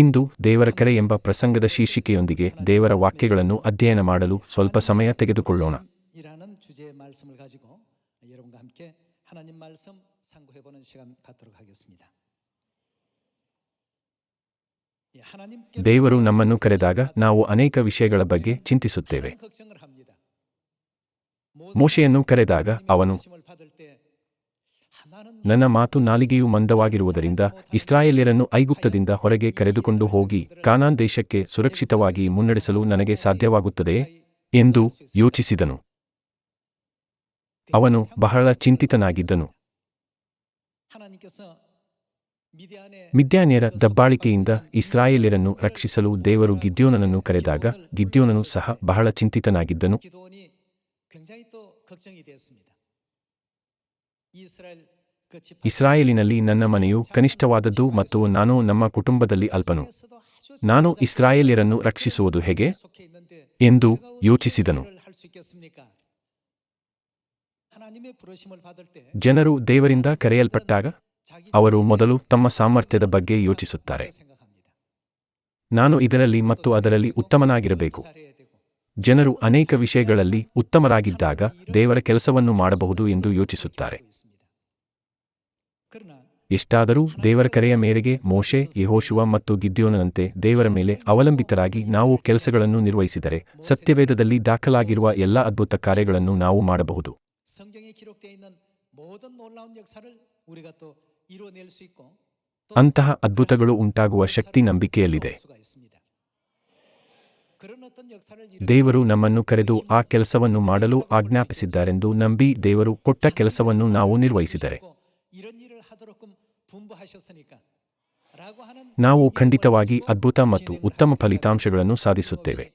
ಇಂದು ದೇವರ ಕರೆ ಎಂಬ ಪ್ರಸಂಗದ ಶೀರ್ಷಿಕೆಯೊಂದಿಗೆ ದೇವರ ವಾಕ್ಯಗಳನ್ನು ಅಧ್ಯಯನ ಮಾಡಲು ಸ್ವಲ್ಪ ಸಮಯ ತೆಗೆದುಕೊಳ್ಳೋಣ. ದೇವರು ನಮ್ಮನ್ನು ಕರೆದಾಗ ನಾವು ಅನೇಕ ವಿಷಯಗಳ ಬಗ್ಗೆ ಚಿಂತಿಸುತ್ತೇವೆ. ಮೋಶೆಯನ್ನು ಕರೆದಾಗ ಅವನು ನನ್ನ ಮಾತು ನಾಲಿಗೆಯು ಮಂದವಾಗಿರುವುದರಿಂದ ಇಸ್ರಾಯೇಲ್ಯರನ್ನು ಐಗುಪ್ತದಿಂದ ಹೊರಗೆ ಕರೆದುಕೊಂಡು ಹೋಗಿ ಕಾನಾನ್ ದೇಶಕ್ಕೆ ಸುರಕ್ಷಿತವಾಗಿ ಮುನ್ನಡೆಸಲು ನನಗೆ ಸಾಧ್ಯವಾಗುತ್ತದೆ ಎಂದು ಯೋಚಿಸಿದನು. ಅವನು ಬಹಳ ಚಿಂತಿತನಾಗಿದ್ದನು. ಮಿದ್ಯಾನ್ಯರ ದಬ್ಬಾಳಿಕೆಯಿಂದ ಇಸ್ರಾಯೇಲ್ಯರನ್ನು ರಕ್ಷಿಸಲು ದೇವರು ಗಿದ್ಯೋನನನ್ನು ಕರೆದಾಗ ಗಿದ್ಯೋನನು ಸಹ ಬಹಳ ಚಿಂತಿತನಾಗಿದ್ದನು. ಇಸ್ರಾಯೇಲಿನಲ್ಲಿ ನನ್ನ ಮನೆಯು ಕನಿಷ್ಠವಾದದ್ದು ಮತ್ತು ನಾನು ನಮ್ಮ ಕುಟುಂಬದಲ್ಲಿ ಅಲ್ಪನು. ನಾನು ಇಸ್ರಾಯೇಲಿಯರನ್ನು ರಕ್ಷಿಸುವುದು ಹೇಗೆ? ಎಂದು ಯೋಚಿಸಿದನು. ಜನರು ದೇವರಿಂದ ಕರೆಯಲ್ಪಟ್ಟಾಗ ಅವರು ಮೊದಲು ತಮ್ಮ ಸಾಮರ್ಥ್ಯದ ಬಗ್ಗೆ ಯೋಚಿಸುತ್ತಾರೆ. ನಾನು ಇದರಲ್ಲಿ ಮತ್ತು ಅದರಲ್ಲಿ ಉತ್ತಮನಾಗಿರಬೇಕು. ಜನರು ಅನೇಕ ವಿಷಯಗಳಲ್ಲಿ ಉತ್ತಮರಾಗಿದ್ದಾಗ ದೇವರ ಕೆಲಸವನ್ನು ಮಾಡಬಹುದು ಎಂದು ಯೋಚಿಸುತ್ತಾರೆ. ಎಷ್ಟಾದರೂ ದೇವರ ಕರೆಯ ಮೇರೆಗೆ ಮೋಶೆ ಯಹೋಶುವ ಮತ್ತು ಗಿದ್ಯೋನಂತೆ ದೇವರ ಮೇಲೆ ಅವಲಂಬಿತರಾಗಿ ನಾವು ಕೆಲಸಗಳನ್ನು ನಿರ್ವಹಿಸಿದರೆ ಸತ್ಯವೇದದಲ್ಲಿ ದಾಖಲಾಗಿರುವ ಎಲ್ಲ ಅದ್ಭುತ ಕಾರ್ಯಗಳನ್ನು ನಾವು ಮಾಡಬಹುದು. ಅಂತಹ ಅದ್ಭುತಗಳು ಉಂಟಾಗುವ ಶಕ್ತಿ ನಂಬಿಕೆಯಲ್ಲಿದೆ. ದೇವರು ನಮ್ಮನ್ನು ಕರೆದು ಆ ಕೆಲಸವನ್ನು ಮಾಡಲು ಆಜ್ಞಾಪಿಸಿದ್ದಾರೆಂದು ನಂಬಿ ದೇವರು ಕೊಟ್ಟ ಕೆಲಸವನ್ನು ನಾವು ನಿರ್ವಹಿಸಿದರೆ. ನಾವು ಖಂಡಿತವಾಗಿ ಅದ್ಭುತ ಮತ್ತು ಉತ್ತಮ ಫಲಿತಾಂಶಗಳನ್ನು ಸಾಧಿಸುತ್ತೇವೆ.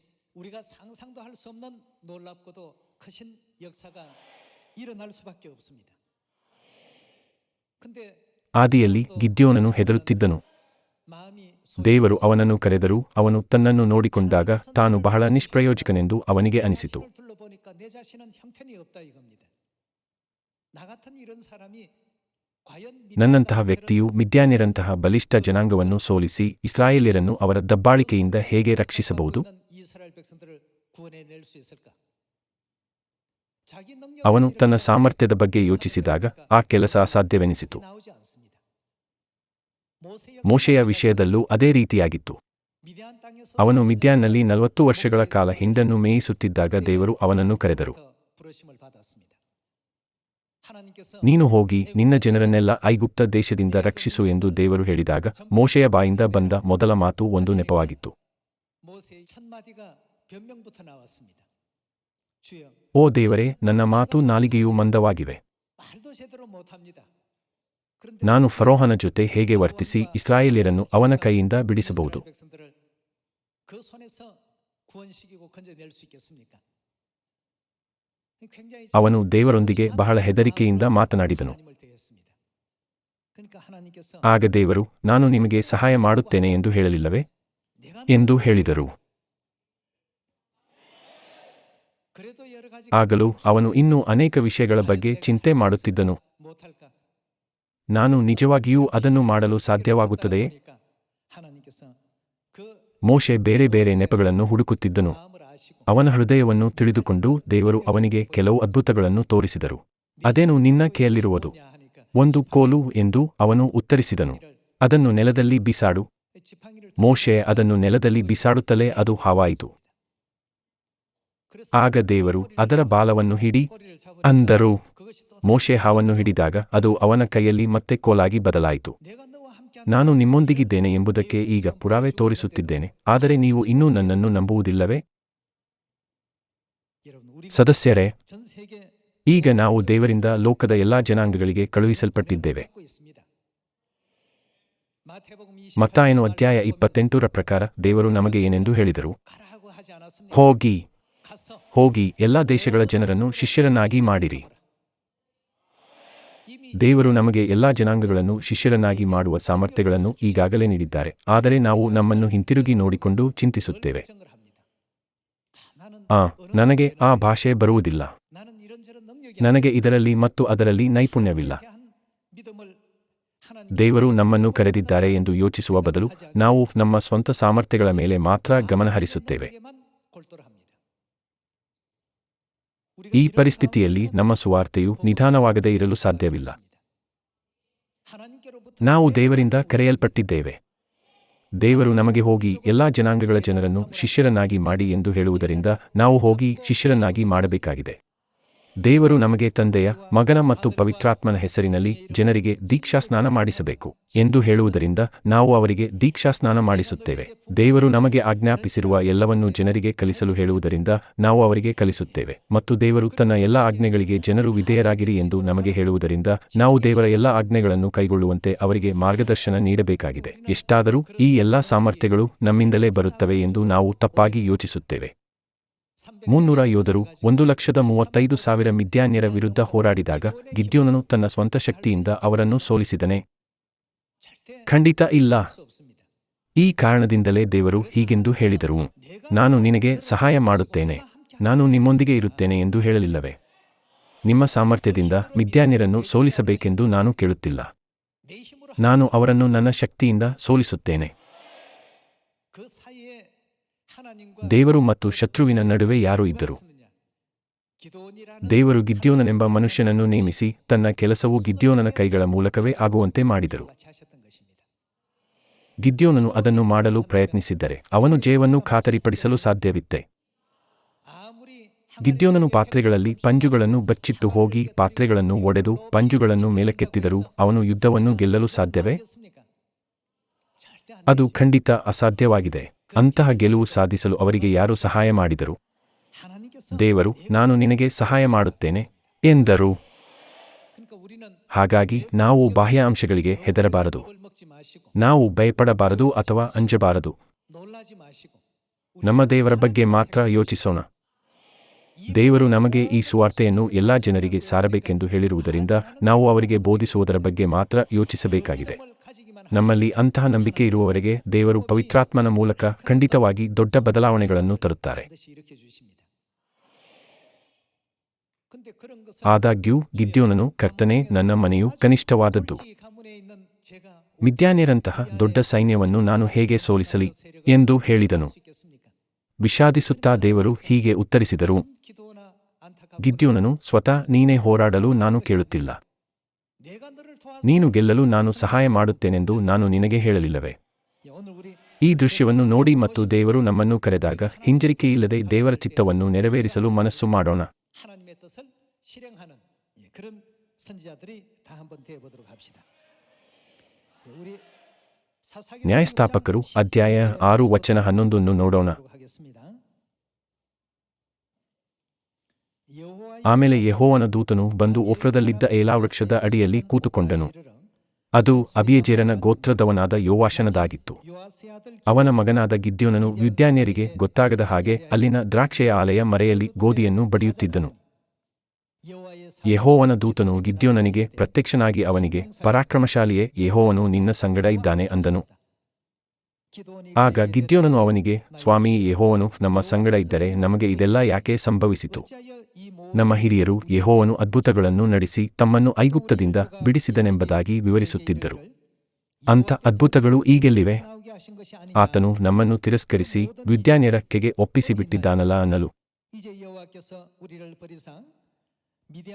ಆದಿಯಲ್ಲಿ ಗಿದ್ಯೋನನು ಹೆದರುತ್ತಿದ್ದನು. ದೇವರು ಅವನನ್ನು ಕರೆದರೂ ಅವನು ತನ್ನನ್ನು ನೋಡಿಕೊಂಡಾಗ ತಾನು ಬಹಳ ನಿಷ್ಪ್ರಯೋಜಕನೆಂದು ಅವನಿಗೆ ಅನಿಸಿತು. ನನ್ನಂತಹ ವ್ಯಕ್ತಿಯು ಮಿದ್ಯಾನ್ಯರಂತಹ ಬಲಿಷ್ಠ ಜನಾಂಗವನ್ನು ಸೋಲಿಸಿ ಇಸ್ರಾಯೇಲ್ಯರನ್ನು ಅವರ ದಬ್ಬಾಳಿಕೆಯಿಂದ ಹೇಗೆ ರಕ್ಷಿಸಬಹುದು? ಅವನು ತನ್ನ ಸಾಮರ್ಥ್ಯದ ಬಗ್ಗೆ ಯೋಚಿಸಿದಾಗ ಆ ಕೆಲಸ ಅಸಾಧ್ಯವೆನಿಸಿತು. ಮೋಶೆಯ ವಿಷಯದಲ್ಲೂ ಅದೇ ರೀತಿಯಾಗಿತ್ತು. ಅವನು ಮಿದ್ಯಾನ್ನಲ್ಲಿ ನಲವತ್ತು ವರ್ಷಗಳ ಕಾಲ ಹಿಂಡನ್ನು ಮೇಯಿಸುತ್ತಿದ್ದಾಗ ದೇವರು ಅವನನ್ನು ಕರೆದರು. ನೀನು ಹೋಗಿ ನಿನ್ನ ಜನರನ್ನೆಲ್ಲ ಐಗುಪ್ತ ದೇಶದಿಂದ ರಕ್ಷಿಸು ಎಂದು ದೇವರು ಹೇಳಿದಾಗ ಮೋಶೆಯ ಬಾಯಿಂದ ಬಂದ ಮೊದಲ ಮಾತು ಒಂದು ನೆಪವಾಗಿತ್ತು ಓ ದೇವರೇ ನನ್ನ ಮಾತು ನಾಲಿಗೆಯೂ ಮಂದವಾಗಿವೆ ನಾನು ಫರೋಹನ ಜೊತೆ ಹೇಗೆ ವರ್ತಿಸಿ ಇಸ್ರಾಯೇಲಿಯರನ್ನು ಅವನ ಕೈಯಿಂದ ಬಿಡಿಸಬಹುದು ಅವನು ದೇವರೊಂದಿಗೆ ಬಹಳ ಹೆದರಿಕೆಯಿಂದ ಮಾತನಾಡಿದನು. ಆಗ ದೇವರು ನಾನು ನಿಮಗೆ ಸಹಾಯ ಮಾಡುತ್ತೇನೆ ಎಂದು ಹೇಳಲಿಲ್ಲವೇ? ಎಂದು ಹೇಳಿದರು. ಆಗಲೂ ಅವನು ಇನ್ನೂ ಅನೇಕ ವಿಷಯಗಳ ಬಗ್ಗೆ ಚಿಂತೆ ಮಾಡುತ್ತಿದ್ದನು. ನಾನು ನಿಜವಾಗಿಯೂ ಅದನ್ನು ಮಾಡಲು ಸಾಧ್ಯವಾಗುತ್ತದೆಯೇ? ಮೋಶೆ ಬೇರೆ ಬೇರೆ ನೆಪಗಳನ್ನು ಹುಡುಕುತ್ತಿದ್ದನು. ಅವನ ಹೃದಯವನ್ನು ತಿಳಿದುಕೊಂಡು ದೇವರು ಅವನಿಗೆ ಕೆಲವು ಅದ್ಭುತಗಳನ್ನು ತೋರಿಸಿದರು. ಅದೇನು ನಿನ್ನ ಕೈಯಲ್ಲಿರುವುದು? ಒಂದು ಕೋಲು ಎಂದು ಅವನು ಉತ್ತರಿಸಿದನು. ಅದನ್ನು ನೆಲದಲ್ಲಿ ಬಿಸಾಡು. ಮೋಶೆ ಅದನ್ನು ನೆಲದಲ್ಲಿ ಬಿಸಾಡುತ್ತಲೇ ಅದು ಹಾವಾಯಿತು. ಆಗ ದೇವರು ಅದರ ಬಾಲವನ್ನು ಹಿಡಿ ಅಂದರು ಮೋಶೆ ಹಾವನ್ನು ಹಿಡಿದಾಗ ಅದು ಅವನ ಕೈಯಲ್ಲಿ ಮತ್ತೆ ಕೋಲಾಗಿ ಬದಲಾಯಿತು. ನಾನು ನಿಮ್ಮೊಂದಿಗಿದ್ದೇನೆ ಎಂಬುದಕ್ಕೆ ಈಗ ಪುರಾವೆ ತೋರಿಸುತ್ತಿದ್ದೇನೆ. ಆದರೆ ನೀವು ಇನ್ನೂ ನನ್ನನ್ನು ನಂಬುವುದಿಲ್ಲವೇ? ಸದಸ್ಯರೇ ಈಗ ನಾವು ದೇವರಿಂದ ಲೋಕದ ಎಲ್ಲಾ ಜನಾಂಗಗಳಿಗೆ ಕಳುಹಿಸಲ್ಪಟ್ಟಿದ್ದೇವೆ. ಮತ್ತಾಯನು ಅಧ್ಯಾಯ ಇಪ್ಪತ್ತೆಂಟರ ಪ್ರಕಾರ ದೇವರು ನಮಗೆ ಏನೆಂದು ಹೇಳಿದರು? ಹೋಗಿ. ಹೋಗಿ ಎಲ್ಲ ದೇಶಗಳ ಜನರನ್ನು ಶಿಷ್ಯರನ್ನಾಗಿ ಮಾಡಿರಿ. ದೇವರು ನಮಗೆ ಎಲ್ಲಾ ಜನಾಂಗಗಳನ್ನು ಶಿಷ್ಯರನ್ನಾಗಿ ಮಾಡುವ ಸಾಮರ್ಥ್ಯಗಳನ್ನು ಈಗಾಗಲೇ ನೀಡಿದ್ದಾರೆ. ಆದರೆ ನಾವು ನಮ್ಮನ್ನು ಹಿಂತಿರುಗಿ ನೋಡಿಕೊಂಡು ಚಿಂತಿಸುತ್ತೇವೆ. ಆ, ನನಗೆ ಆ ಭಾಷೆ ಬರುವುದಿಲ್ಲ. ನನಗೆ ಇದರಲ್ಲಿ ಮತ್ತು ಅದರಲ್ಲಿ ನೈಪುಣ್ಯವಿಲ್ಲ. ದೇವರು ನಮ್ಮನ್ನು ಕರೆದಿದ್ದಾರೆ ಎಂದು ಯೋಚಿಸುವ ಬದಲು ನಾವು ನಮ್ಮ ಸ್ವಂತ ಸಾಮರ್ಥ್ಯಗಳ ಮೇಲೆ ಮಾತ್ರ ಗಮನಹರಿಸುತ್ತೇವೆ ಈ ಪರಿಸ್ಥಿತಿಯಲ್ಲಿ ನಮ್ಮ ಸುವಾರ್ತೆಯು ನಿಧಾನವಾಗದೇ ಇರಲು ಸಾಧ್ಯವಿಲ್ಲ. ನಾವು ದೇವರಿಂದ ಕರೆಯಲ್ಪಟ್ಟಿದ್ದೇವೆ. ದೇವರು ನಮಗೆ ಹೋಗಿ ಎಲ್ಲಾ ಜನಾಂಗಗಳ ಜನರನ್ನು ಶಿಷ್ಯರನ್ನಾಗಿ ಮಾಡಿ ಎಂದು ಹೇಳುವುದರಿಂದ ನಾವು ಹೋಗಿ ಶಿಷ್ಯರನ್ನಾಗಿ ಮಾಡಬೇಕಾಗಿದೆ. ದೇವರು ನಮಗೆ ತಂದೆಯ, ಮಗನ ಮತ್ತು ಪವಿತ್ರಾತ್ಮನ ಹೆಸರಿನಲ್ಲಿ ಜನರಿಗೆ ದೀಕ್ಷಾಸ್ನಾನ ಮಾಡಿಸಬೇಕು ಎಂದು ಹೇಳುವುದರಿಂದ ನಾವು ಅವರಿಗೆ ದೀಕ್ಷಾಸ್ನಾನ ಮಾಡಿಸುತ್ತೇವೆ. ದೇವರು ನಮಗೆ ಆಜ್ಞಾಪಿಸಿರುವ ಎಲ್ಲವನ್ನೂ ಜನರಿಗೆ ಕಲಿಸಲು ಹೇಳುವುದರಿಂದ ನಾವು ಅವರಿಗೆ ಕಲಿಸುತ್ತೇವೆ ಮತ್ತು ದೇವರು ತನ್ನ ಎಲ್ಲ ಆಜ್ಞೆಗಳಿಗೆ ಜನರು ವಿಧೇಯರಾಗಿರಿ ಎಂದು ನಮಗೆ ಹೇಳುವುದರಿಂದ ನಾವು ದೇವರ ಎಲ್ಲ ಆಜ್ಞೆಗಳನ್ನು ಕೈಗೊಳ್ಳುವಂತೆ ಅವರಿಗೆ ಮಾರ್ಗದರ್ಶನ ನೀಡಬೇಕಾಗಿದೆ. ಎಷ್ಟಾದರೂ ಈ ಎಲ್ಲಾ ಸಾಮರ್ಥ್ಯಗಳು ನಮ್ಮಿಂದಲೇ ಬರುತ್ತವೆ ಎಂದು ನಾವು ತಪ್ಪಾಗಿ ಯೋಚಿಸುತ್ತೇವೆ. ಮುನ್ನೂರ ಯೋಧರು ಒಂದು ಲಕ್ಷದ ಮೂವತ್ತೈದು ಸಾವಿರ ಮಿದ್ಯಾನ್ಯರ ವಿರುದ್ಧ ಹೋರಾಡಿದಾಗ ಗಿದ್ಯೋನನು ತನ್ನ ಸ್ವಂತ ಶಕ್ತಿಯಿಂದ ಅವರನ್ನು ಸೋಲಿಸಿದನೆ. ಖಂಡಿತ ಇಲ್ಲ. ಈ ಕಾರಣದಿಂದಲೇ ದೇವರು ಹೀಗೆಂದು ಹೇಳಿದರು. ನಾನು ನಿನಗೆ ಸಹಾಯ ಮಾಡುತ್ತೇನೆ. ನಾನು ನಿಮ್ಮೊಂದಿಗೆ ಇರುತ್ತೇನೆ ಎಂದು ಹೇಳಲಿಲ್ಲವೇ? ನಿಮ್ಮ ಸಾಮರ್ಥ್ಯದಿಂದ ಮಿದ್ಯಾನ್ಯರನ್ನು ಸೋಲಿಸಬೇಕೆಂದು ನಾನು ಕೇಳುತ್ತಿಲ್ಲ. ನಾನು ಅವರನ್ನು ನನ್ನ ಶಕ್ತಿಯಿಂದ ಸೋಲಿಸುತ್ತೇನೆ. ದೇವರು ಮತ್ತು ಶತ್ರುವಿನ ನಡುವೆ ಯಾರು ಇದ್ದರು? ದೇವರು ಗಿದ್ಯೋನನೆಂಬ ಮನುಷ್ಯನನ್ನು ನೇಮಿಸಿ ತನ್ನ ಕೆಲಸವು ಗಿದ್ಯೋನನ ಕೈಗಳ ಮೂಲಕವೇ ಆಗುವಂತೆ ಮಾಡಿದರು. ಗಿದ್ಯೋನನು ಅದನ್ನು ಮಾಡಲು ಪ್ರಯತ್ನಿಸಿದ್ದರೆ ಅವನು ಜಯವನ್ನು ಖಾತರಿಪಡಿಸಲು ಸಾಧ್ಯವಿತ್ತೆ. ಗಿದ್ಯೋನನು ಪಾತ್ರೆಗಳಲ್ಲಿ ಪಂಜುಗಳನ್ನು ಬಚ್ಚಿಟ್ಟು ಹೋಗಿ ಪಾತ್ರೆಗಳನ್ನು ಒಡೆದು ಪಂಜುಗಳನ್ನು ಮೇಲಕ್ಕೆತ್ತಿದರೂ ಅವನು ಯುದ್ಧವನ್ನು ಗೆಲ್ಲಲು ಸಾಧ್ಯವೇ? ಅದು ಖಂಡಿತ ಅಸಾಧ್ಯವಾಗಿದೆ. ಅಂತಹ ಗೆಲುವು ಸಾಧಿಸಲು ಅವರಿಗೆ ಯಾರು ಸಹಾಯ ಮಾಡಿದರು? ದೇವರು, ನಾನು ನಿನಗೆ ಸಹಾಯ ಮಾಡುತ್ತೇನೆ ಎಂದರು. ಹಾಗಾಗಿ ನಾವು ಬಾಹ್ಯ ಅಂಶಗಳಿಗೆ ಹೆದರಬಾರದು. ನಾವು ಭಯಪಡಬಾರದು ಅಥವಾ ಅಂಜಬಾರದು. ನಮ್ಮ ದೇವರ ಬಗ್ಗೆ ಮಾತ್ರ ಯೋಚಿಸೋಣ. ದೇವರು ನಮಗೆ ಈ ಸುವಾರ್ತೆಯನ್ನು ಎಲ್ಲಾ ಜನರಿಗೆ ಸಾರಬೇಕೆಂದು ಹೇಳಿರುವುದರಿಂದ ನಾವು ಅವರಿಗೆ ಬೋಧಿಸುವುದರ ಬಗ್ಗೆ ಮಾತ್ರ ಯೋಚಿಸಬೇಕಾಗಿದೆ. ನಮ್ಮಲ್ಲಿ ಅಂತಹ ನಂಬಿಕೆ ಇರುವವರೆಗೆ ದೇವರು ಪವಿತ್ರಾತ್ಮನ ಮೂಲಕ ಖಂಡಿತವಾಗಿ ದೊಡ್ಡ ಬದಲಾವಣೆಗಳನ್ನು ತರುತ್ತಾರೆ. ಆದಾಗ್ಯೂ, ಗಿದ್ಯೋನನು ಕರ್ತನೆ, ನನ್ನ ಮನೆಯು ಕನಿಷ್ಠವಾದದ್ದು. ಮಿದ್ಯಾನ್ಯರಂತಹ ದೊಡ್ಡ ಸೈನ್ಯವನ್ನು ನಾನು ಹೇಗೆ ಸೋಲಿಸಲಿ ಎಂದು ಹೇಳಿದನು. ವಿಷಾದಿಸುತ್ತಾ ದೇವರು ಹೀಗೆ ಉತ್ತರಿಸಿದರು. ಗಿದ್ಯೋನನು, ಸ್ವತಃ ನೀನೇ ಹೋರಾಡಲು ನಾನು ಕೇಳುತ್ತಿಲ್ಲ. ನೀನು ಗೆಲ್ಲಲು ನಾನು ಸಹಾಯ ಮಾಡುತ್ತೇನೆಂದು ನಾನು ನಿನಗೆ ಹೇಳಲಿಲ್ಲವೇ? ಈ ದೃಶ್ಯವನ್ನು ನೋಡಿ ಮತ್ತು ದೇವರು ನಮ್ಮನ್ನು ಕರೆದಾಗ ಹಿಂಜರಿಕೆಯಿಲ್ಲದೆ ದೇವರ ಚಿತ್ತವನ್ನು ನೆರವೇರಿಸಲು ಮನಸ್ಸು ಮಾಡೋಣ. ನ್ಯಾಯಸ್ಥಾಪಕರು ಅಧ್ಯಾಯ ಆರು ವಚನ ಹನ್ನೊಂದನ್ನು ನೋಡೋಣ. ಆಮೇಲೆ ಯಹೋವನ ದೂತನು ಬಂದು ಒಫ್ರದಲ್ಲಿದ್ದ ಏಲಾ ವೃಕ್ಷದ ಅಡಿಯಲ್ಲಿ ಕೂತುಕೊಂಡನು. ಅದು ಅಬಿಯಜೇರನ ಗೋತ್ರದವನಾದ ಯೋವಾಶನದಾಗಿತ್ತು ಅವನ ಮಗನಾದ ಗಿದ್ಯೋನನು ವಿದ್ಯಾನ್ಯರಿಗೆ ಗೊತ್ತಾಗದ ಹಾಗೆ ಅಲ್ಲಿನ ದ್ರಾಕ್ಷೆಯ ಆಲಯ ಮರೆಯಲ್ಲಿ ಗೋಧಿಯನ್ನು ಬಡಿಯುತ್ತಿದ್ದನು. ಯಹೋವನ ದೂತನು ಗಿದ್ಯೋನನಿಗೆ ಪ್ರತ್ಯಕ್ಷನಾಗಿ ಅವನಿಗೆ, ಪರಾಕ್ರಮಶಾಲಿಯೇ, ಯಹೋವನು ನಿನ್ನ ಸಂಗಡ ಇದ್ದಾನೆ ಅಂದನು. ಆಗ ಗಿದ್ಯೋನನು ಅವನಿಗೆ, ಸ್ವಾಮಿ, ಯೆಹೋವನು ನಮ್ಮ ಸಂಗಡ ಇದ್ದರೆ ನಮಗೆ ಇದೆಲ್ಲ ಯಾಕೆ ಸಂಭವಿಸಿತು? ನಮ್ಮ ಹಿರಿಯರು ಯಹೋವನು ಅದ್ಭುತಗಳನ್ನು ನಡೆಸಿ ತಮ್ಮನ್ನು ಐಗುಪ್ತದಿಂದ ಬಿಡಿಸಿದನೆಂಬುದಾಗಿ ವಿವರಿಸುತ್ತಿದ್ದರು. ಅಂಥ ಅದ್ಭುತಗಳು ಈಗೆಲ್ಲಿವೆ? ಆತನು ನಮ್ಮನ್ನು ತಿರಸ್ಕರಿಸಿ ವಿದ್ಯಾನಿರಕ್ಕೆಗೆ ಒಪ್ಪಿಸಿಬಿಟ್ಟಿದ್ದಾನಲ್ಲ ಅನ್ನಲು.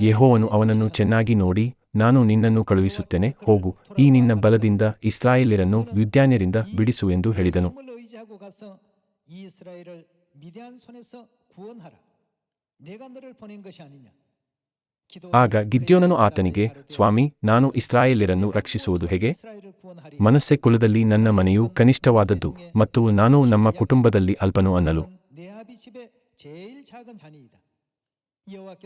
ಯಹೋವನು ಅವನನ್ನು ಚೆನ್ನಾಗಿ ನೋಡಿ, ನಾನು ನಿನ್ನನ್ನು ಕಳುಹಿಸುತ್ತೇನೆ, ಹೋಗು, ಈ ನಿನ್ನ ಬಲದಿಂದ ಇಸ್ರಾಯೇಲರನ್ನು ವಿದ್ಯಾನ್ಯರಿಂದ ಬಿಡಿಸು ಎಂದು ಹೇಳಿದನು. ಆಗ ಗಿಡ್ಯೋನನು ಆತನಿಗೆ ಸ್ವಾಮಿ ನಾನು ಇಸ್ರಾಯೇಲರನ್ನು ರಕ್ಷಿಸುವುದು ಹೇಗೆ? ಮನಸ್ಸೆ ಕುಲದಲ್ಲಿ ನನ್ನ ಮನೆಯು ಕನಿಷ್ಠವಾದದ್ದು ಮತ್ತು ನಾನು ನಮ್ಮ ಕುಟುಂಬದಲ್ಲಿ ಅಲ್ಪನು ಅನ್ನಲು.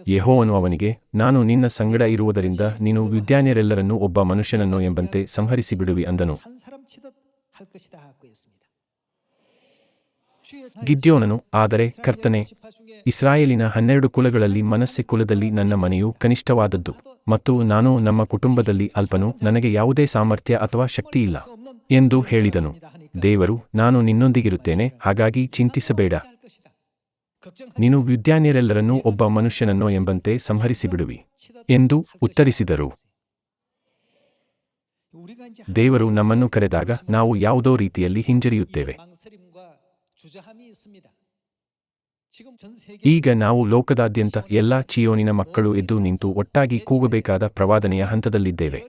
ಯೆಹೋವನು ಅವನಿಗೆ ನಾನು ನಿನ್ನ ಸಂಗಡ ಇರುವುದರಿಂದ ನೀನು ವಿದ್ಯಾನ್ಯರೆಲ್ಲರನ್ನೂ ಒಬ್ಬ ಮನುಷ್ಯನನ್ನು ಎಂಬಂತೆ ಸಂಹರಿಸಿ ಬಿಡುವಿ ಅಂದನು. ಗಿಡ್ಯೋನನು ಆದರೆ ಕರ್ತನೆ, ಇಸ್ರಾಯೇಲಿನ ಹನ್ನೆರಡು ಕುಲಗಳಲ್ಲಿ ಮನಸ್ಸೆ ಕುಲದಲ್ಲಿ ನನ್ನ ಮನೆಯು ಕನಿಷ್ಠವಾದದ್ದು ಮತ್ತು ನಾನು ನಮ್ಮ ಕುಟುಂಬದಲ್ಲಿ ಅಲ್ಪನು, ನನಗೆ ಯಾವುದೇ ಸಾಮರ್ಥ್ಯ ಅಥವಾ ಶಕ್ತಿಯಿಲ್ಲ ಎಂದು ಹೇಳಿದನು. ದೇವರು, ನಾನು ನಿನ್ನೊಂದಿಗಿರುತ್ತೇನೆ, ಹಾಗಾಗಿ ಚಿಂತಿಸಬೇಡ. ನೀನು ವಿದ್ಯಾನ್ಯರೆಲ್ಲರನ್ನೂ ಒಬ್ಬ ಮನುಷ್ಯನನ್ನೋ ಎಂಬಂತೆ ಸಂಹರಿಸಿಬಿಡುವಿ ಎಂದು ಉತ್ತರಿಸಿದರು. ದೇವರು ನಮ್ಮನ್ನು ಕರೆದಾಗ ನಾವು ಯಾವುದೋ ರೀತಿಯಲ್ಲಿ ಹಿಂಜರಿಯುತ್ತೇವೆ. ಈಗ ನಾವು ಲೋಕದಾದ್ಯಂತ ಎಲ್ಲ ಚಿಯೋನಿನ ಮಕ್ಕಳು ಎದ್ದು ನಿಂತು ಒಟ್ಟಾಗಿ ಕೂಗಬೇಕಾದ ಪ್ರವಾದನೆಯ ಹಂತದಲ್ಲಿದ್ದೇವೆ.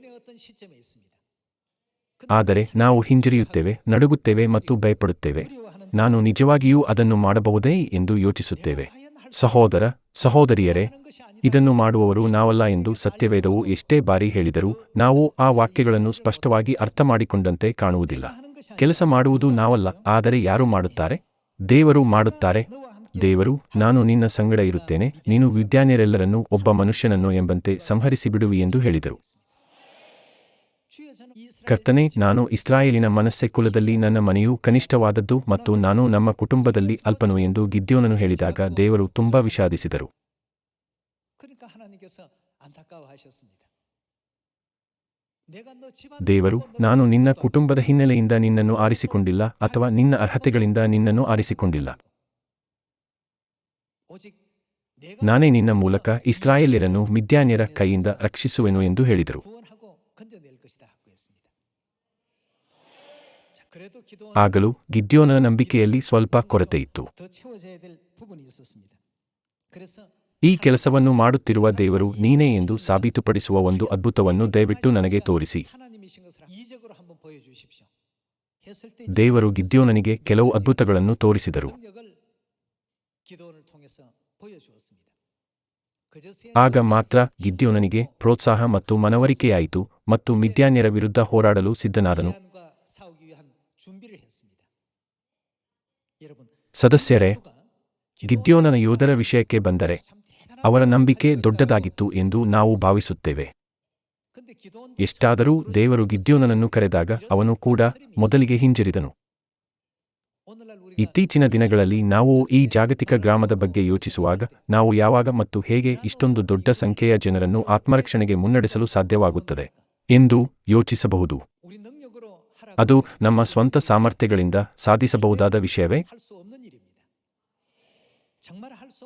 ಆದರೆ ನಾವು ಹಿಂಜರಿಯುತ್ತೇವೆ ನಡುಗುತ್ತೇವೆ ಮತ್ತು ಭಯಪಡುತ್ತೇವೆ. ನಾನು ನಿಜವಾಗಿಯೂ ಅದನ್ನು ಮಾಡಬಹುದೇ ಎಂದು ಯೋಚಿಸುತ್ತೇವೆ. ಸಹೋದರ ಸಹೋದರಿಯರೇ ಇದನ್ನು ಮಾಡುವವರು ನಾವಲ್ಲ ಎಂದು ಸತ್ಯವೇದವು ಎಷ್ಟೇ ಬಾರಿ ಹೇಳಿದರೂ ನಾವು ಆ ವಾಕ್ಯಗಳನ್ನು ಸ್ಪಷ್ಟವಾಗಿ ಅರ್ಥಮಾಡಿಕೊಂಡಂತೆ ಕಾಣುವುದಿಲ್ಲ. ಕೆಲಸ ಮಾಡುವುದು ನಾವಲ್ಲ, ಆದರೆ ಯಾರು ಮಾಡುತ್ತಾರೆ? ದೇವರು ಮಾಡುತ್ತಾರೆ. ದೇವರು, ನಾನು ನಿನ್ನ ಸಂಗಡ ಇರುತ್ತೇನೆ, ನೀನು ವಿದ್ಯಾನಿಯರೆಲ್ಲರನ್ನೂ ಒಬ್ಬ ಮನುಷ್ಯನನ್ನು ಎಂಬಂತೆ ಸಂಹರಿಸಿಬಿಡುವಿ ಎಂದು ಹೇಳಿದರು. ಕರ್ತನೆ, ನಾನು ಇಸ್ರಾಯೇಲಿನ ಮನಸ್ಸೆ ಕುಲದಲ್ಲಿ ನನ್ನ ಮನೆಯು ಕನಿಷ್ಠವಾದದ್ದು ಮತ್ತು ನಾನು ನಮ್ಮ ಕುಟುಂಬದಲ್ಲಿ ಅಲ್ಪನು ಎಂದು ಗಿದ್ಯೋನನು ಹೇಳಿದಾಗ ದೇವರು ತುಂಬಾ ವಿಷಾದಿಸಿದರು. ದೇವರು, ನಾನು ನಿನ್ನ ಕುಟುಂಬದ ಹಿನ್ನೆಲೆಯಿಂದ ನಿನ್ನನ್ನು ಆರಿಸಿಕೊಂಡಿಲ್ಲ ಅಥವಾ ನಿನ್ನ ಅರ್ಹತೆಗಳಿಂದ ನಿನ್ನನ್ನು ಆರಿಸಿಕೊಂಡಿಲ್ಲ. ನಾನೇ ನಿನ್ನ ಮೂಲಕ ಇಸ್ರಾಯೇಲ್ಯರನ್ನು ಮಿದ್ಯಾನ್ಯರ ಕೈಯಿಂದ ರಕ್ಷಿಸುವೆನು ಎಂದು ಹೇಳಿದರು. ಆಗಲೂ ಗಿದ್ಯೋನ ನಂಬಿಕೆಯಲ್ಲಿ ಸ್ವಲ್ಪ ಕೊರತೆ ಇತ್ತು ಈ ಕೆಲಸವನ್ನು ಮಾಡುತ್ತಿರುವ ದೇವರು ನೀನೇ ಎಂದು ಸಾಬೀತುಪಡಿಸುವ ಒಂದು ಅದ್ಭುತವನ್ನು ದಯವಿಟ್ಟು ನನಗೆ ತೋರಿಸಿ. ದೇವರು ಗಿದ್ಯೋನನಿಗೆ ಕೆಲವು ಅದ್ಭುತಗಳನ್ನು ತೋರಿಸಿದರು. ಆಗ ಮಾತ್ರ ಗಿದ್ಯೋನನಿಗೆ ಪ್ರೋತ್ಸಾಹ ಮತ್ತು ಮನವರಿಕೆಯಾಯಿತು ಮತ್ತು ಮಿದ್ಯಾನ್ಯರ ವಿರುದ್ಧ ಹೋರಾಡಲು ಸಿದ್ಧನಾದನು. ಸದಸ್ಯರೇ, ಗಿದ್ಯೋನನ ಯೋಧರ ವಿಷಯಕ್ಕೆ ಬಂದರೆ ಅವರ ನಂಬಿಕೆ ದೊಡ್ಡದಾಗಿತ್ತು ಎಂದು ನಾವು ಭಾವಿಸುತ್ತೇವೆ. ಎಷ್ಟಾದರೂ ದೇವರು ಗಿದ್ಯೋನನನ್ನು ಕರೆದಾಗ ಅವನು ಕೂಡ ಮೊದಲಿಗೆ ಹಿಂಜರಿದನು. ಇತ್ತೀಚಿನ ದಿನಗಳಲ್ಲಿ ನಾವು ಈ ಜಾಗತಿಕ ಗ್ರಾಮದ ಬಗ್ಗೆ ಯೋಚಿಸುವಾಗ ನಾವು ಯಾವಾಗ ಮತ್ತು ಹೇಗೆ ಇಷ್ಟೊಂದು ದೊಡ್ಡ ಸಂಖ್ಯೆಯ ಜನರನ್ನು ಆತ್ಮರಕ್ಷಣೆಗೆ ಮುನ್ನಡೆಸಲು ಸಾಧ್ಯವಾಗುತ್ತದೆ ಎಂದು ಯೋಚಿಸಬಹುದು. ಅದು ನಮ್ಮ ಸ್ವಂತ ಸಾಮರ್ಥ್ಯಗಳಿಂದ ಸಾಧಿಸಬಹುದಾದ ವಿಷಯವೇ?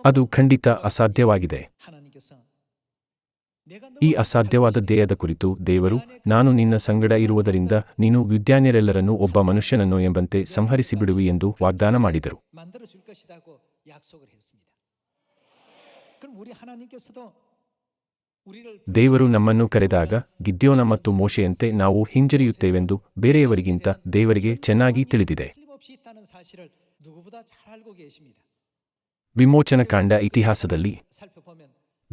ಅದು ಖಂಡಿತ ಅಸಾಧ್ಯವಾಗಿದೆ. ಈ ಅಸಾಧ್ಯವಾದ ದೇಯದ ಕುರಿತು ದೇವರು, ನಾನು ನಿನ್ನ ಸಂಗಡ ಇರುವುದರಿಂದ ನೀನು ವಿದ್ಯಾನಿರೆಲ್ಲರನ್ನು ಒಬ್ಬ ಮನುಷ್ಯನನ್ನು ಎಂಬಂತೆ ಸಂಹರಿಸಿಬಿಡುವಿ ಎಂದು ವಾಗ್ದಾನ ಮಾಡಿದರು. ದೇವರು ನಮ್ಮನ್ನು ಕರೆದಾಗ ಗಿದ್ಯೋನ ಮತ್ತು ಮೋಶೆಯಂತೆ ನಾವು ಹಿಂಜರಿಯುತ್ತೇವೆಂದು ಬೇರೆಯವರಿಗಿಂತ ದೇವರಿಗೆ ಚೆನ್ನಾಗಿ ತಿಳಿದಿದೆ. ವಿಮೋಚನ ಕಾಂಡ ಇತಿಹಾಸದಲ್ಲಿ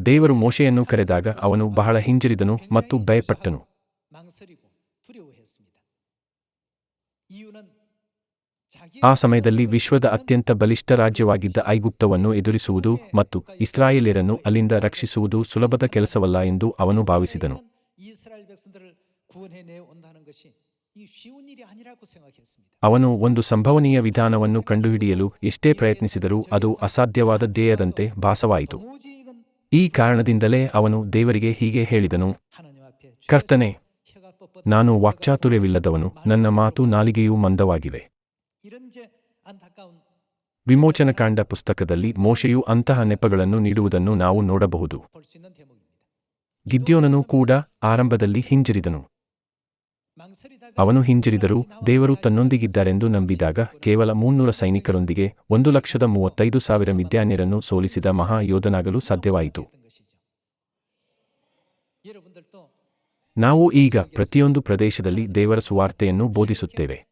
ದೇವರು ಮೋಶೆಯನ್ನು ಕರೆದಾಗ ಅವನು ಬಹಳ ಹಿಂಜರಿದನು ಮತ್ತು ಭಯಪಟ್ಟನು. ಆ ಸಮಯದಲ್ಲಿ ವಿಶ್ವದ ಅತ್ಯಂತ ಬಲಿಷ್ಠ ರಾಜ್ಯವಾಗಿದ್ದ ಐಗುಪ್ತವನ್ನು ಎದುರಿಸುವುದು ಮತ್ತು ಇಸ್ರಾಯೇಲಿಯರನ್ನು ಅಲ್ಲಿಂದ ರಕ್ಷಿಸುವುದು ಸುಲಭದ ಕೆಲಸವಲ್ಲ ಎಂದು ಅವನು ಭಾವಿಸಿದನು. ಅವನು ಒಂದು ಸಂಭವನೀಯ ವಿಧಾನವನ್ನು ಕಂಡುಹಿಡಿಯಲು ಎಷ್ಟೇ ಪ್ರಯತ್ನಿಸಿದರೂ ಅದು ಅಸಾಧ್ಯವಾದ ಧ್ಯೇಯದಂತೆ ಭಾಸವಾಯಿತು. ಈ ಕಾರಣದಿಂದಲೇ ಅವನು ದೇವರಿಗೆ ಹೀಗೆ ಹೇಳಿದನು. ಕರ್ತನೆ, ನಾನು ವಾಕ್ಚಾತುರ್ಯವಿಲ್ಲದವನು. ನನ್ನ ಮಾತು ನಾಲಿಗೆಯೂ ಮಂದವಾಗಿವೆ. ವಿಮೋಚನಕಾಂಡ ಪುಸ್ತಕದಲ್ಲಿ ಮೋಶೆಯು ಅಂತಹ ನೆಪಗಳನ್ನು ನೀಡುವುದನ್ನು ನಾವು ನೋಡಬಹುದು. ಗಿದ್ಯೋನನು ಕೂಡ ಆರಂಭದಲ್ಲಿ ಹಿಂಜರಿದನು. ಅವನು ಹಿಂಜರಿದರೂ ದೇವರು ತನ್ನೊಂದಿಗಿದ್ದಾರೆಂದು ನಂಬಿದಾಗ ಕೇವಲ ಮೂನ್ನೂರ ಸೈನಿಕರೊಂದಿಗೆ ಒಂದು ಲಕ್ಷದ ಮೂವತ್ತೈದು ಸಾವಿರ ಮಿದ್ಯಾನ್ಯರನ್ನು ಸೋಲಿಸಿದ ಮಹಾಯೋಧನಾಗಲು ಸಾಧ್ಯವಾಯಿತು. ನಾವು ಈಗ ಪ್ರತಿಯೊಂದು ಪ್ರದೇಶದಲ್ಲಿ ದೇವರ ಸುವಾರ್ತೆಯನ್ನು ಬೋಧಿಸುತ್ತೇವೆ.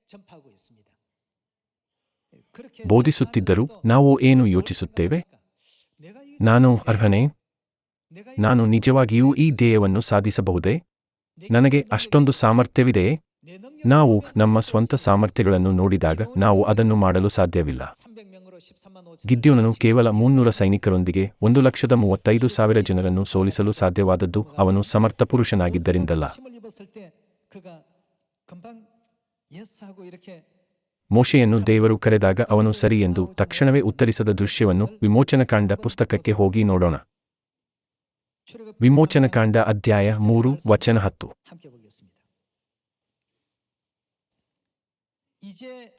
ಬೋಧಿಸುತ್ತಿದ್ದರೂ ನಾವು ಏನು ಯೋಚಿಸುತ್ತೇವೆ? ನಾನು ಅರ್ಹನೇ? ನಾನು ನಿಜವಾಗಿಯೂ ಈ ಧ್ಯೇಯವನ್ನು ಸಾಧಿಸಬಹುದೇ? ನನಗೆ ಅಷ್ಟೊಂದು ಸಾಮರ್ಥ್ಯವಿದೆ. ನಾವು ನಮ್ಮ ಸ್ವಂತ ಸಾಮರ್ಥ್ಯಗಳನ್ನು ನೋಡಿದಾಗ ನಾವು ಅದನ್ನು ಮಾಡಲು ಸಾಧ್ಯವಿಲ್ಲ. ಗಿದ್ಯೋನನು ಕೇವಲ ಮುನ್ನೂರ ಸೈನಿಕರೊಂದಿಗೆ ಒಂದು ಲಕ್ಷದ ಮೂವತ್ತೈದು ಸಾವಿರ ಜನರನ್ನು ಸೋಲಿಸಲು ಸಾಧ್ಯವಾದದ್ದು ಅವನು ಸಮರ್ಥ ಪುರುಷನಾಗಿದ್ದರಿಂದಲ್ಲ. ಮೋಶೆಯನ್ನು ದೇವರು ಕರೆದಾಗ ಅವನು ಸರಿ ಎಂದು ತಕ್ಷಣವೇ ಉತ್ತರಿಸದ ದೃಶ್ಯವನ್ನು ವಿಮೋಚನಕಾಂಡ ಪುಸ್ತಕಕ್ಕೆ ಹೋಗಿ ನೋಡೋಣ. ವಿಮೋಚನಕಾಂಡ ಅಧ್ಯಾಯ ಮೂರು, ವಚನ ಹತ್ತು.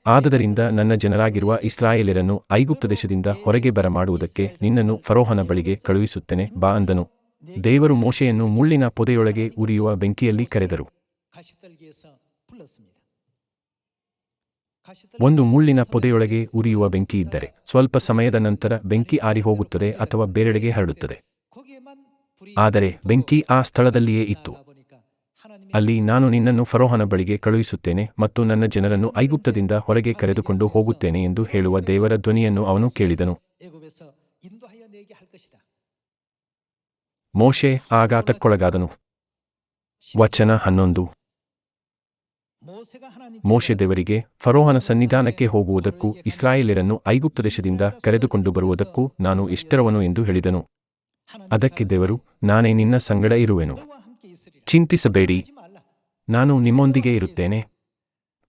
ಆದ್ದರಿಂದ ನನ್ನ ಜನರಾಗಿರುವ ಇಸ್ರಾಯೇಲರನ್ನು ಐಗುಪ್ತ ದೇಶದಿಂದ ಹೊರಗೆ ಬರಮಾಡುವುದಕ್ಕೆ ನಿನ್ನನ್ನು ಫರೋಹನ ಬಳಿಗೆ ಕಳುಹಿಸುತ್ತೇನೆ, ಬಾ ಅಂದನು. ದೇವರು ಮೋಶೆಯನ್ನು ಮುಳ್ಳಿನ ಪೊದೆಯೊಳಗೆ ಉರಿಯುವ ಬೆಂಕಿಯಲ್ಲಿ ಕರೆದರು. ಒಂದು ಮುಳ್ಳಿನ ಪೊದೆಯೊಳಗೆ ಉರಿಯುವ ಬೆಂಕಿ ಇದ್ದರೆ ಸ್ವಲ್ಪ ಸಮಯದ ನಂತರ ಬೆಂಕಿ ಆರಿ ಹೋಗುತ್ತದೆ ಅಥವಾ ಬೇರೆಡೆಗೆ ಹರಡುತ್ತದೆ. ಆದರೆ ಬೆಂಕಿ ಆ ಸ್ಥಳದಲ್ಲಿಯೇ ಇತ್ತು. ಅಲ್ಲಿ ನಾನು ನಿನ್ನನ್ನು ಫರೋಹನ ಬಳಿಗೆ ಕಳುಹಿಸುತ್ತೇನೆ ಮತ್ತು ನನ್ನ ಜನರನ್ನು ಐಗುಪ್ತದಿಂದ ಹೊರಗೆ ಕರೆದುಕೊಂಡು ಹೋಗುತ್ತೇನೆ ಎಂದು ಹೇಳುವ ದೇವರ ಧ್ವನಿಯನ್ನು ಅವನು ಕೇಳಿದನು. ಮೋಶೆ ಆಘಾತಕ್ಕೊಳಗಾದನು. ವಚನ ಹನ್ನೊಂದು. ಮೋಶೆ ದೇವರಿಗೆ ಫರೋಹನ ಸನ್ನಿಧಾನಕ್ಕೆ ಹೋಗುವುದಕ್ಕೂ ಇಸ್ರಾಯೇಲರನ್ನು ಐಗುಪ್ತ ದೇಶದಿಂದ ಕರೆದುಕೊಂಡು ಬರುವುದಕ್ಕೂ ನಾನು ಇಷ್ಟರವನು ಎಂದು ಹೇಳಿದನು. ಅದಕ್ಕೆ ದೇವರು ನಾನೇ ನಿನ್ನ ಸಂಗಡ ಇರುವೆನು. ಚಿಂತಿಸಬೇಡಿ. ನಾನು ನಿಮ್ಮೊಂದಿಗೆ ಇರುತ್ತೇನೆ.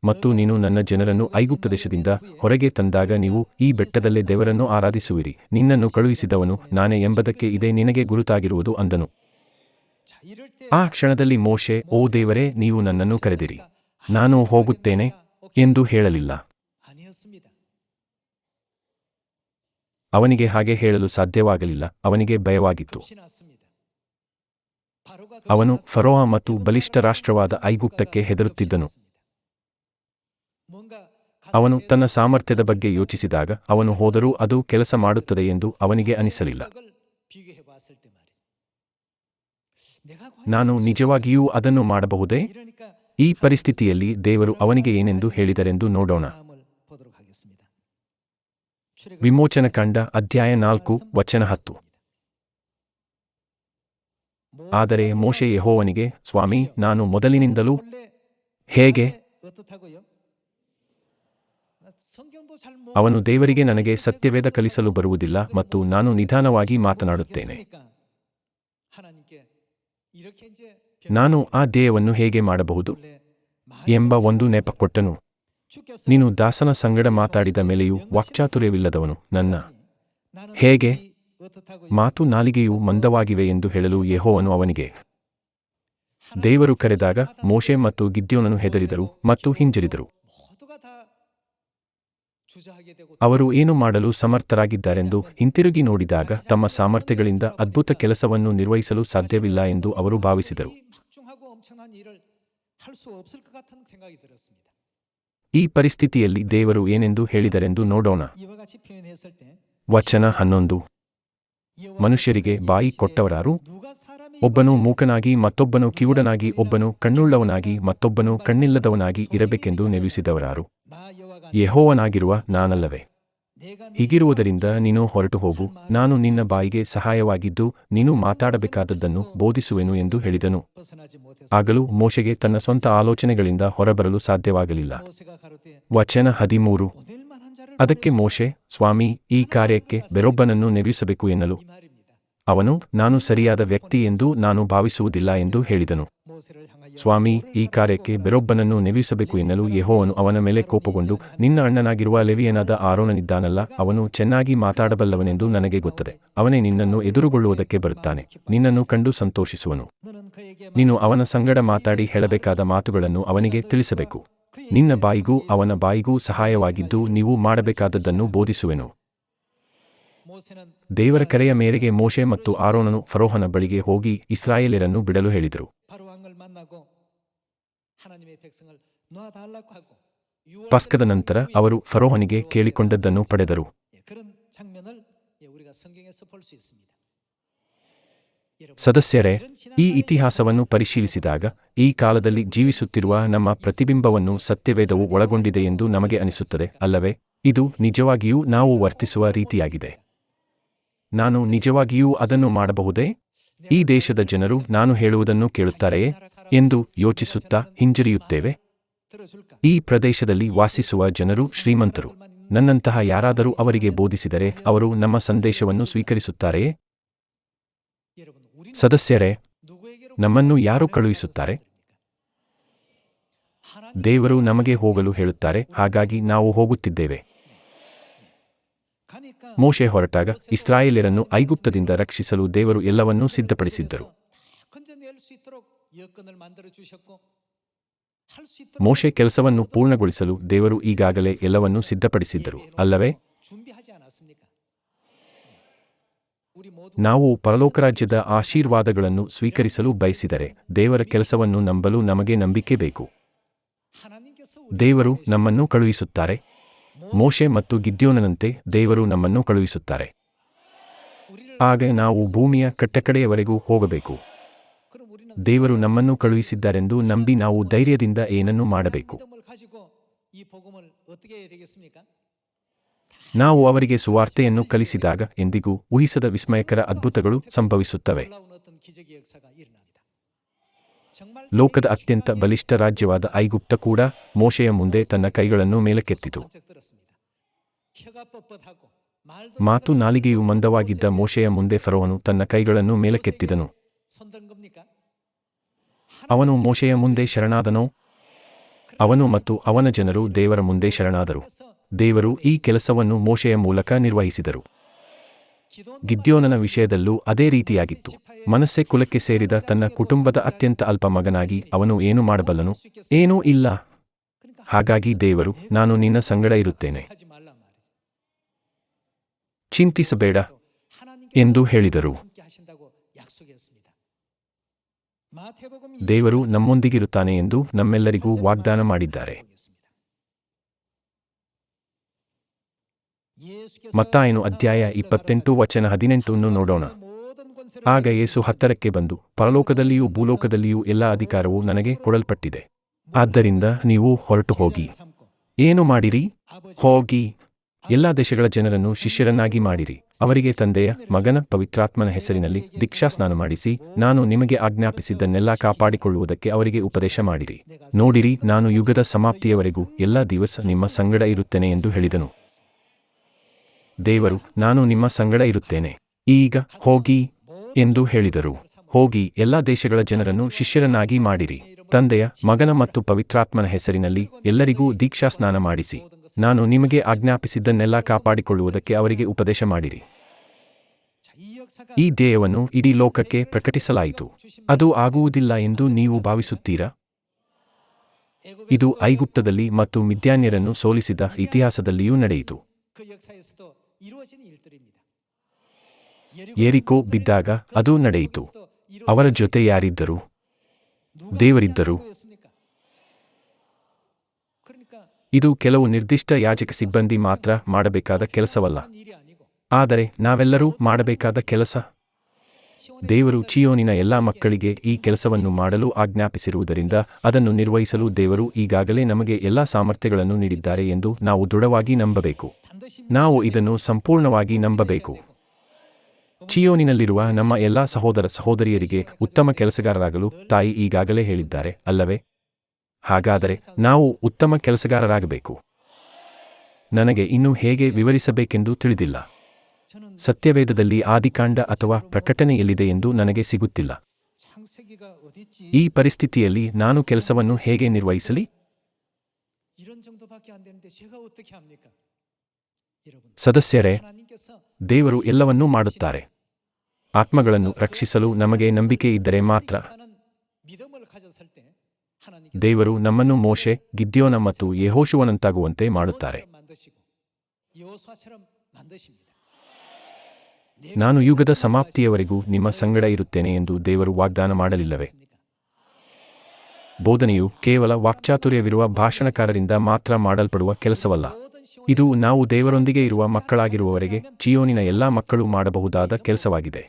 ಮತ್ತು ನೀನು ನನ್ನ ಜನರನ್ನು ಐಗುಪ್ತ ದೇಶದಿಂದ ಹೊರಗೆ ತಂದಾಗ ನೀವು ಈ ಬೆಟ್ಟದಲ್ಲೇ ದೇವರನ್ನು ಆರಾಧಿಸುವಿರಿ. ನಿನ್ನನ್ನು ಕಳುಹಿಸಿದವನು ನಾನೇ ಎಂಬುದಕ್ಕೆ ಇದೇ ನಿನಗೆ ಗುರುತಾಗಿರುವುದು ಅಂದನು. ಆ ಕ್ಷಣದಲ್ಲಿ ಮೋಶೆ, ಓ ದೇವರೇ, ನೀವು ನನ್ನನ್ನು ಕರೆದಿರಿ. ನಾನು ಹೋಗುತ್ತೇನೆ ಎಂದು ಹೇಳಲಿಲ್ಲ. ಅವನಿಗೆ ಹಾಗೆ ಹೇಳಲು ಸಾಧ್ಯವಾಗಲಿಲ್ಲ. ಅವನಿಗೆ ಭಯವಾಗಿತ್ತು. ಅವನು ಫರೋಹ ಮತ್ತು ಬಲಿಷ್ಠ ರಾಷ್ಟ್ರವಾದ ಐಗುಪ್ತಕ್ಕೆ ಹೆದರುತ್ತಿದ್ದನು. ಅವನು ತನ್ನ ಸಾಮರ್ಥ್ಯದ ಬಗ್ಗೆ ಯೋಚಿಸಿದಾಗ ಅವನು ಹೋದರೂ ಅದು ಕೆಲಸ ಮಾಡುತ್ತದೆ ಎಂದು ಅವನಿಗೆ ಅನಿಸಲಿಲ್ಲ. ನಾನು ನಿಜವಾಗಿಯೂ ಅದನ್ನು ಮಾಡಬಹುದೇ? ಈ ಪರಿಸ್ಥಿತಿಯಲ್ಲಿ ದೇವರು ಅವನಿಗೆ ಏನೆಂದು ಹೇಳಿದರೆಂದು ನೋಡೋಣ. ವಿಮೋಚನ ಕಂಡ ಅಧ್ಯಾಯ ನಾಲ್ಕು, ವಚನ ಹತ್ತು. ಆದರೆ ಮೋಶೆ ಯಹೋವನಿಗೆ, ಸ್ವಾಮಿ, ನಾನು ಮೊದಲಿನಿಂದಲೂ ಹೇಗೆ ಅವನು ದೇವರಿಗೆ ನನಗೆ ಸತ್ಯವೇದ ಕಲಿಸಲು ಬರುವುದಿಲ್ಲ ಮತ್ತು ನಾನು ನಿಧಾನವಾಗಿ ಮಾತನಾಡುತ್ತೇನೆ. ನಾನು ಆ ಧ್ಯೇಯವನ್ನು ಹೇಗೆ ಮಾಡಬಹುದು? ಎಂಬ ಒಂದು ನೆಪ ಕೊಟ್ಟನು. ನೀನು ದಾಸನ ಸಂಗಡ ಮಾತಾಡಿದ ಮೇಲೆಯೂ ವಾಕ್ಚಾತುರ್ಯವಿಲ್ಲದವನು ನನ್ನ. ಹೇಗೆ ಮಾತು ನಾಲಿಗೆಯು ಮಂದವಾಗಿವೆ ಎಂದು ಹೇಳಲು ಯೆಹೋವನು ಅವನಿಗೆ, ದೇವರು ಕರೆದಾಗ ಮೋಶೆ ಮತ್ತು ಗಿದ್ಯೋನನು ಹೆದರಿದರು ಮತ್ತು ಹಿಂಜರಿದರು. ಅವರು ಏನು ಮಾಡಲು ಸಮರ್ಥರಾಗಿದ್ದಾರೆಂದು ಹಿಂತಿರುಗಿ ನೋಡಿದಾಗ ತಮ್ಮ ಸಾಮರ್ಥ್ಯಗಳಿಂದ ಅದ್ಭುತ ಕೆಲಸವನ್ನು ನಿರ್ವಹಿಸಲು ಸಾಧ್ಯವಿಲ್ಲ ಎಂದು ಅವರು ಭಾವಿಸಿದರು. ಈ ಪರಿಸ್ಥಿತಿಯಲ್ಲಿ ದೇವರು ಏನೆಂದು ಹೇಳಿದರೆಂದು ನೋಡೋಣ. ವಚನ ಹನ್ನೊಂದು. ಮನುಷ್ಯರಿಗೆ ಬಾಯಿ ಕೊಟ್ಟವರಾರು. ಒಬ್ಬನು ಮೂಕನಾಗಿ, ಮತ್ತೊಬ್ಬನು ಕಿವುಡನಾಗಿ, ಒಬ್ಬನು ಕಣ್ಣುಳ್ಳವನಾಗಿ, ಮತ್ತೊಬ್ಬನು ಕಣ್ಣಿಲ್ಲದವನಾಗಿ ಇರಬೇಕೆಂದು ನೆಲೆಸಿದವರಾರು ಯಹೋವನಾಗಿರುವ ನಾನಲ್ಲವೇ. ಹೀಗಿರುವುದರಿಂದ ನೀನು ಹೊರಟು ಹೋಗು. ನಾನು ನಿನ್ನ ಬಾಯಿಗೆ ಸಹಾಯವಾಗಿದ್ದು, ನೀನು ಮಾತಾಡಬೇಕಾದದ್ದನ್ನು ಬೋಧಿಸುವೆನು ಎಂದು ಹೇಳಿದನು. ಆಗಲೂ ಮೋಶೆಗೆ ತನ್ನ ಸ್ವಂತ ಆಲೋಚನೆಗಳಿಂದ ಹೊರಬರಲು ಸಾಧ್ಯವಾಗಲಿಲ್ಲ. ವಚನ ಹದಿಮೂರು. ಅದಕ್ಕೆ ಮೋಶೆ, ಸ್ವಾಮಿ, ಈ ಕಾರ್ಯಕ್ಕೆ ಬೆರೊಬ್ಬನನ್ನು ನೆವಿಸಬೇಕು ಎನ್ನಲು. ಅವನು, ನಾನು ಸರಿಯಾದ ವ್ಯಕ್ತಿ ಎಂದು ನಾನು ಭಾವಿಸುವುದಿಲ್ಲ ಎಂದು ಹೇಳಿದನು. ಸ್ವಾಮಿ, ಈ ಕಾರ್ಯಕ್ಕೆ ಬೆರೊಬ್ಬನನ್ನು ನೆವಿಸಬೇಕು ಎನ್ನಲು ಯೆಹೋವನು ಅವನ ಮೇಲೆ ಕೋಪಗೊಂಡು, ನಿನ್ನ ಅಣ್ಣನಾಗಿರುವ ಲೆವಿಯನಾದ ಆರೋನನಿದ್ದಾನಲ್ಲ, ಅವನು ಚೆನ್ನಾಗಿ ಮಾತಾಡಬಲ್ಲವನೆಂದು ನನಗೆ ಗೊತ್ತದೆ. ಅವನೇ ನಿನ್ನನ್ನು ಎದುರುಗೊಳ್ಳುವುದಕ್ಕೆ ಬರುತ್ತಾನೆ. ನಿನ್ನನ್ನು ಕಂಡು ಸಂತೋಷಿಸುವನು. ನೀನು ಅವನ ಸಂಗಡ ಮಾತಾಡಿ ಹೇಳಬೇಕಾದ ಮಾತುಗಳನ್ನು ಅವನಿಗೆ ತಿಳಿಸಬೇಕು. ನಿನ್ನ ಬಾಯಿಗೂ ಅವನ ಬಾಯಿಗೂ ಸಹಾಯವಾಗಿದ್ದು ನೀವು ಮಾಡಬೇಕಾದದ್ದನ್ನು ಬೋಧಿಸುವೆನು. ದೇವರ ಕರೆಯ ಮೇರೆಗೆ ಮೋಶೆ ಮತ್ತು ಆರೋನನು ಫರೋಹನ ಬಳಿಗೆ ಹೋಗಿ ಇಸ್ರಾಯೇಲರನ್ನು ಬಿಡಲು ಹೇಳಿದರು. ಪಸ್ಕದ ನಂತರ ಅವರು ಫರೋಹನಿಗೆ ಕೇಳಿಕೊಂಡದ್ದನ್ನು ಪಡೆದರು. ಸದಸ್ಯರೇ, ಈ ಇತಿಹಾಸವನ್ನು ಪರಿಶೀಲಿಸಿದಾಗ ಈ ಕಾಲದಲ್ಲಿ ಜೀವಿಸುತ್ತಿರುವ ನಮ್ಮ ಪ್ರತಿಬಿಂಬವನ್ನು ಸತ್ಯವೇದವು ಒಳಗೊಂಡಿದೆ ಎಂದು ನಮಗೆ ಅನಿಸುತ್ತದೆ, ಅಲ್ಲವೇ? ಇದು ನಿಜವಾಗಿಯೂ ನಾವು ವರ್ತಿಸುವ ರೀತಿಯಾಗಿದೆ. ನಾನು ನಿಜವಾಗಿಯೂ ಅದನ್ನು ಮಾಡಬಹುದೇ? ಈ ದೇಶದ ಜನರು ನಾನು ಹೇಳುವುದನ್ನು ಕೇಳುತ್ತಾರೆಯೇ ಎಂದು ಯೋಚಿಸುತ್ತಾ ಹಿಂಜರಿಯುತ್ತೇವೆ? ಈ ಪ್ರದೇಶದಲ್ಲಿ ವಾಸಿಸುವ ಜನರು ಶ್ರೀಮಂತರು. ನನ್ನಂತಹ ಯಾರಾದರೂ ಅವರಿಗೆ ಬೋಧಿಸಿದರೆ ಅವರು ನಮ್ಮ ಸಂದೇಶವನ್ನು ಸ್ವೀಕರಿಸುತ್ತಾರೆಯೇ? ಸದಸ್ಯರೇ, ನಮ್ಮನ್ನು ಯಾರು ಕಳುಹಿಸುತ್ತಾರೆ? ದೇವರು ನಮಗೆ ಹೋಗಲು ಹೇಳುತ್ತಾರೆ, ಹಾಗಾಗಿ ನಾವು ಹೋಗುತ್ತಿದ್ದೇವೆ. ಮೋಶೆ ಹೊರಟಾಗ ಇಸ್ರಾಯೇಲರನ್ನು ಐಗುಪ್ತದಿಂದ ರಕ್ಷಿಸಲು ದೇವರು ಎಲ್ಲವನ್ನೂ ಸಿದ್ಧಪಡಿಸಿದ್ದರು. ಮೋಶೆ ಕೆಲಸವನ್ನು ಪೂರ್ಣಗೊಳಿಸಲು ದೇವರು ಈಗಾಗಲೇ ಎಲ್ಲವನ್ನೂ ಸಿದ್ಧಪಡಿಸಿದ್ದರು, ಅಲ್ಲವೇ? ನಾವು ಪರಲೋಕ ರಾಜ್ಯದ ಆಶೀರ್ವಾದಗಳನ್ನು ಸ್ವೀಕರಿಸಲು ಬಯಸಿದರೆ ದೇವರ ಕೆಲಸವನ್ನು ನಂಬಲು ನಮಗೆ ನಂಬಿಕೆ ಬೇಕು. ದೇವರು ನಮ್ಮನ್ನು ಕಳುಹಿಸುತ್ತಾರೆ. ಮೋಶೆ ಮತ್ತು ಗಿದ್ಯೋನನಂತೆ ದೇವರು ನಮ್ಮನ್ನು ಕಳುಹಿಸುತ್ತಾರೆ. ಆಗ ನಾವು ಭೂಮಿಯ ಕಟ್ಟಕಡೆಯವರೆಗೂ ಹೋಗಬೇಕು. ದೇವರು ನಮ್ಮನ್ನು ಕಳುಹಿಸಿದ್ದಾರೆಂದು ನಂಬಿ ನಾವು ಧೈರ್ಯದಿಂದ ಏನನ್ನು ಮಾಡಬೇಕು. ನಾವು ಅವರಿಗೆ ಸುವಾರ್ತೆಯನ್ನು ಕಲಿಸಿದಾಗ ಎಂದಿಗೂ ಊಹಿಸದ ವಿಸ್ಮಯಕರ ಅದ್ಭುತಗಳು ಸಂಭವಿಸುತ್ತವೆ. ಲೋಕದ ಅತ್ಯಂತ ಬಲಿಷ್ಠ ರಾಜ್ಯವಾದ ಐಗುಪ್ತ ಕೂಡ ಮೋಶೆಯ ಮುಂದೆ ತನ್ನ ಕೈಗಳನ್ನು ಮೇಲಕ್ಕೆತ್ತಿತು. ಮಾತು ನಾಲಿಗೆಯು ಮಂದವಾಗಿದ್ದ ಮೋಶೆಯ ಮುಂದೆ ಫರೋವನು ತನ್ನ ಕೈಗಳನ್ನು ಮೇಲಕ್ಕೆತ್ತಿದನು. ಅವನು ಮೋಶೆಯ ಮುಂದೆ ಶರಣಾದನೋ? ಅವನು ಮತ್ತು ಅವನ ಜನರು ದೇವರ ಮುಂದೆ ಶರಣಾದರು. ದೇವರು ಈ ಕೆಲಸವನ್ನು ಮೋಶೆಯ ಮೂಲಕ ನಿರ್ವಹಿಸಿದರು. ಗಿದ್ಯೋನನ ವಿಷಯದಲ್ಲೂ ಅದೇ ರೀತಿಯಾಗಿತ್ತು. ಮನಸ್ಸೆ ಕುಲಕ್ಕೆ ಸೇರಿದ ತನ್ನ ಕುಟುಂಬದ ಅತ್ಯಂತ ಅಲ್ಪ ಮಗನಾಗಿ ಅವನು ಏನು ಮಾಡಬಲ್ಲನು? ಏನೂ ಇಲ್ಲ. ಹಾಗಾಗಿ ದೇವರು, ನಾನು ನಿನ್ನ ಸಂಗಡ ಇರುತ್ತೇನೆ. ಚಿಂತಿಸಬೇಡ ಎಂದು ಹೇಳಿದರು. ದೇವರು ನಮ್ಮೊಂದಿಗಿರುತ್ತಾನೆ ಎಂದು ನಮ್ಮೆಲ್ಲರಿಗೂ ವಾಗ್ದಾನ ಮಾಡಿದ್ದಾರೆ. ಮತ್ತಾಯನು ಅಧ್ಯಾಯ ಇಪ್ಪತ್ತೆಂಟು ವಚನ ಹದಿನೆಂಟನ್ನು ನೋಡೋಣ. ಆಗ ಯೇಸು ಹತ್ತರಕ್ಕೆ ಬಂದು, ಪರಲೋಕದಲ್ಲಿಯೂ ಭೂಲೋಕದಲ್ಲಿಯೂ ಎಲ್ಲ ಅಧಿಕಾರವು ನನಗೆ ಕೊಡಲ್ಪಟ್ಟಿದೆ. ಆದ್ದರಿಂದ ನೀವು ಹೊರಟು ಹೋಗಿ. ಏನು ಮಾಡಿರಿ? ಹೋಗಿ. ಎಲ್ಲಾ ದೇಶಗಳ ಜನರನ್ನು ಶಿಷ್ಯರನ್ನಾಗಿ ಮಾಡಿರಿ. ಅವರಿಗೆ ತಂದೆಯ ಮಗನ ಪವಿತ್ರಾತ್ಮನ ಹೆಸರಿನಲ್ಲಿ ದೀಕ್ಷಾ ಸ್ನಾನ ಮಾಡಿಸಿ, ನಾನು ನಿಮಗೆ ಆಜ್ಞಾಪಿಸಿದ್ದನ್ನೆಲ್ಲ ಕಾಪಾಡಿಕೊಳ್ಳುವುದಕ್ಕೆ ಅವರಿಗೆ ಉಪದೇಶ ಮಾಡಿರಿ. ನೋಡಿರಿ, ನಾನು ಯುಗದ ಸಮಾಪ್ತಿಯವರೆಗೂ ಎಲ್ಲ ದಿವಸ ನಿಮ್ಮ ಸಂಗಡ ಇರುತ್ತೇನೆ ಎಂದು ಹೇಳಿದನು. ದೇವರು, ನಾನು ನಿಮ್ಮ ಸಂಗಡ ಇರುತ್ತೇನೆ. ಈಗ ಹೋಗಿ ಎಂದು ಹೇಳಿದರು. ಹೋಗಿ, ಎಲ್ಲ ದೇಶಗಳ ಜನರನ್ನು ಶಿಷ್ಯರನ್ನಾಗಿ ಮಾಡಿರಿ. ತಂದೆಯ, ಮಗನ ಮತ್ತು ಪವಿತ್ರಾತ್ಮನ ಹೆಸರಿನಲ್ಲಿ ಎಲ್ಲರಿಗೂ ದೀಕ್ಷಾ ಸ್ನಾನ ಮಾಡಿಸಿ. ನಾನು ನಿಮಗೆ ಆಜ್ಞಾಪಿಸಿದ್ದನ್ನೆಲ್ಲ ಕಾಪಾಡಿಕೊಳ್ಳುವುದಕ್ಕೆ ಅವರಿಗೆ ಉಪದೇಶ ಮಾಡಿರಿ. ಈ ಧ್ಯೇಯವನ್ನು ಇಡೀ ಲೋಕಕ್ಕೆ ಪ್ರಕಟಿಸಲಾಯಿತು. ಅದು ಆಗುವುದಿಲ್ಲ ಎಂದು ನೀವು ಭಾವಿಸುತ್ತೀರಾ? ಇದು ಐಗುಪ್ತದಲ್ಲಿ ಮತ್ತು ಮಿದ್ಯಾನ್ಯರನ್ನು ಸೋಲಿಸಿದ ಇತಿಹಾಸದಲ್ಲಿಯೂ ನಡೆಯಿತು. ಏರಿಕೋ ಬಿದ್ದಾಗ ಅದು ನಡೆಯಿತು. ಅವರ ಜೊತೆ ಯಾರಿದ್ದರು? ದೇವರಿದ್ದರು. ಇದು ಕೆಲವು ನಿರ್ದಿಷ್ಟ ಯಾಜಕ ಸಿಬ್ಬಂದಿ ಮಾತ್ರ ಮಾಡಬೇಕಾದ ಕೆಲಸವಲ್ಲ. ಆದರೆ ನಾವೆಲ್ಲರೂ ಮಾಡಬೇಕಾದ ಕೆಲಸ ದೇವರು ಚಿಯೋನಿನ ಎಲ್ಲಾ ಮಕ್ಕಳಿಗೆ ಈ ಕೆಲಸವನ್ನು ಮಾಡಲು ಆಜ್ಞಾಪಿಸಿರುವುದರಿಂದ ಅದನ್ನು ನಿರ್ವಹಿಸಲು ದೇವರು ಈಗಾಗಲೇ ನಮಗೆ ಎಲ್ಲಾ ಸಾಮರ್ಥ್ಯಗಳನ್ನು ನೀಡಿದ್ದಾರೆ ಎಂದು ನಾವು ದೃಢವಾಗಿ ನಂಬಬೇಕು. ನಾವು ಇದನ್ನು ಸಂಪೂರ್ಣವಾಗಿ ನಂಬಬೇಕು. ಚಿಯೋನಿನಲ್ಲಿರುವ ನಮ್ಮ ಎಲ್ಲಾ ಸಹೋದರ ಸಹೋದರಿಯರಿಗೆ ಉತ್ತಮ ಕೆಲಸಗಾರರಾಗಲು ತಾಯಿ ಈಗಾಗಲೇ ಹೇಳಿದ್ದಾರೆ, ಅಲ್ಲವೇ? ಹಾಗಾದರೆ ನಾವು ಉತ್ತಮ ಕೆಲಸಗಾರರಾಗಬೇಕು. ನನಗೆ ಇನ್ನೂ ಹೇಗೆ ವಿವರಿಸಬೇಕೆಂದು ತಿಳಿದಿಲ್ಲ. ಸತ್ಯವೇದದಲ್ಲಿ ಆದಿಕಾಂಡ ಅಥವಾ ಪ್ರಕಟಣೆಯಲ್ಲಿದೆ ಎಂದು ನನಗೆ ಸಿಗುತ್ತಿಲ್ಲ. ಈ ಪರಿಸ್ಥಿತಿಯಲ್ಲಿ ನಾನು ಕೆಲಸವನ್ನು ಹೇಗೆ ನಿರ್ವಹಿಸಲಿ? ಸದಸ್ಯರೇ, ದೇವರು ಎಲ್ಲವನ್ನೂ ಮಾಡುತ್ತಾರೆ. ಆತ್ಮಗಳನ್ನು ರಕ್ಷಿಸಲು ನಮಗೆ ನಂಬಿಕೆ ಇದ್ದರೆ ಮಾತ್ರ. ದೇವರು ನಮ್ಮನ್ನು ಮೋಶೆ, ಗಿದ್ಯೋನ ಮತ್ತು ಯಹೋಶುವನಂತಾಗುವಂತೆ ಮಾಡುತ್ತಾರೆ. ನಾನು ಯುಗದ ಸಮಾಪ್ತಿಯವರೆಗೂ ನಿಮ್ಮ ಸಂಗಡ ಇರುತ್ತೇನೆ ಎಂದು ದೇವರು ವಾಗ್ದಾನ ಮಾಡಲಿಲ್ಲವೆ? ಬೋಧನೆಯು ಕೇವಲ ವಾಕ್ಚಾತುರ್ಯವಿರುವ ಭಾಷಣಕಾರರಿಂದ ಮಾತ್ರ ಮಾಡಲ್ಪಡುವ ಕೆಲಸವಲ್ಲ. ಇದು ನಾವು ದೇವರೊಂದಿಗೆ ಇರುವ ಮಕ್ಕಳಾಗಿರುವವರೆಗೆ ಚಿಯೋನಿನ ಎಲ್ಲಾ ಮಕ್ಕಳು ಮಾಡಬಹುದಾದ ಕೆಲಸವಾಗಿದೆ.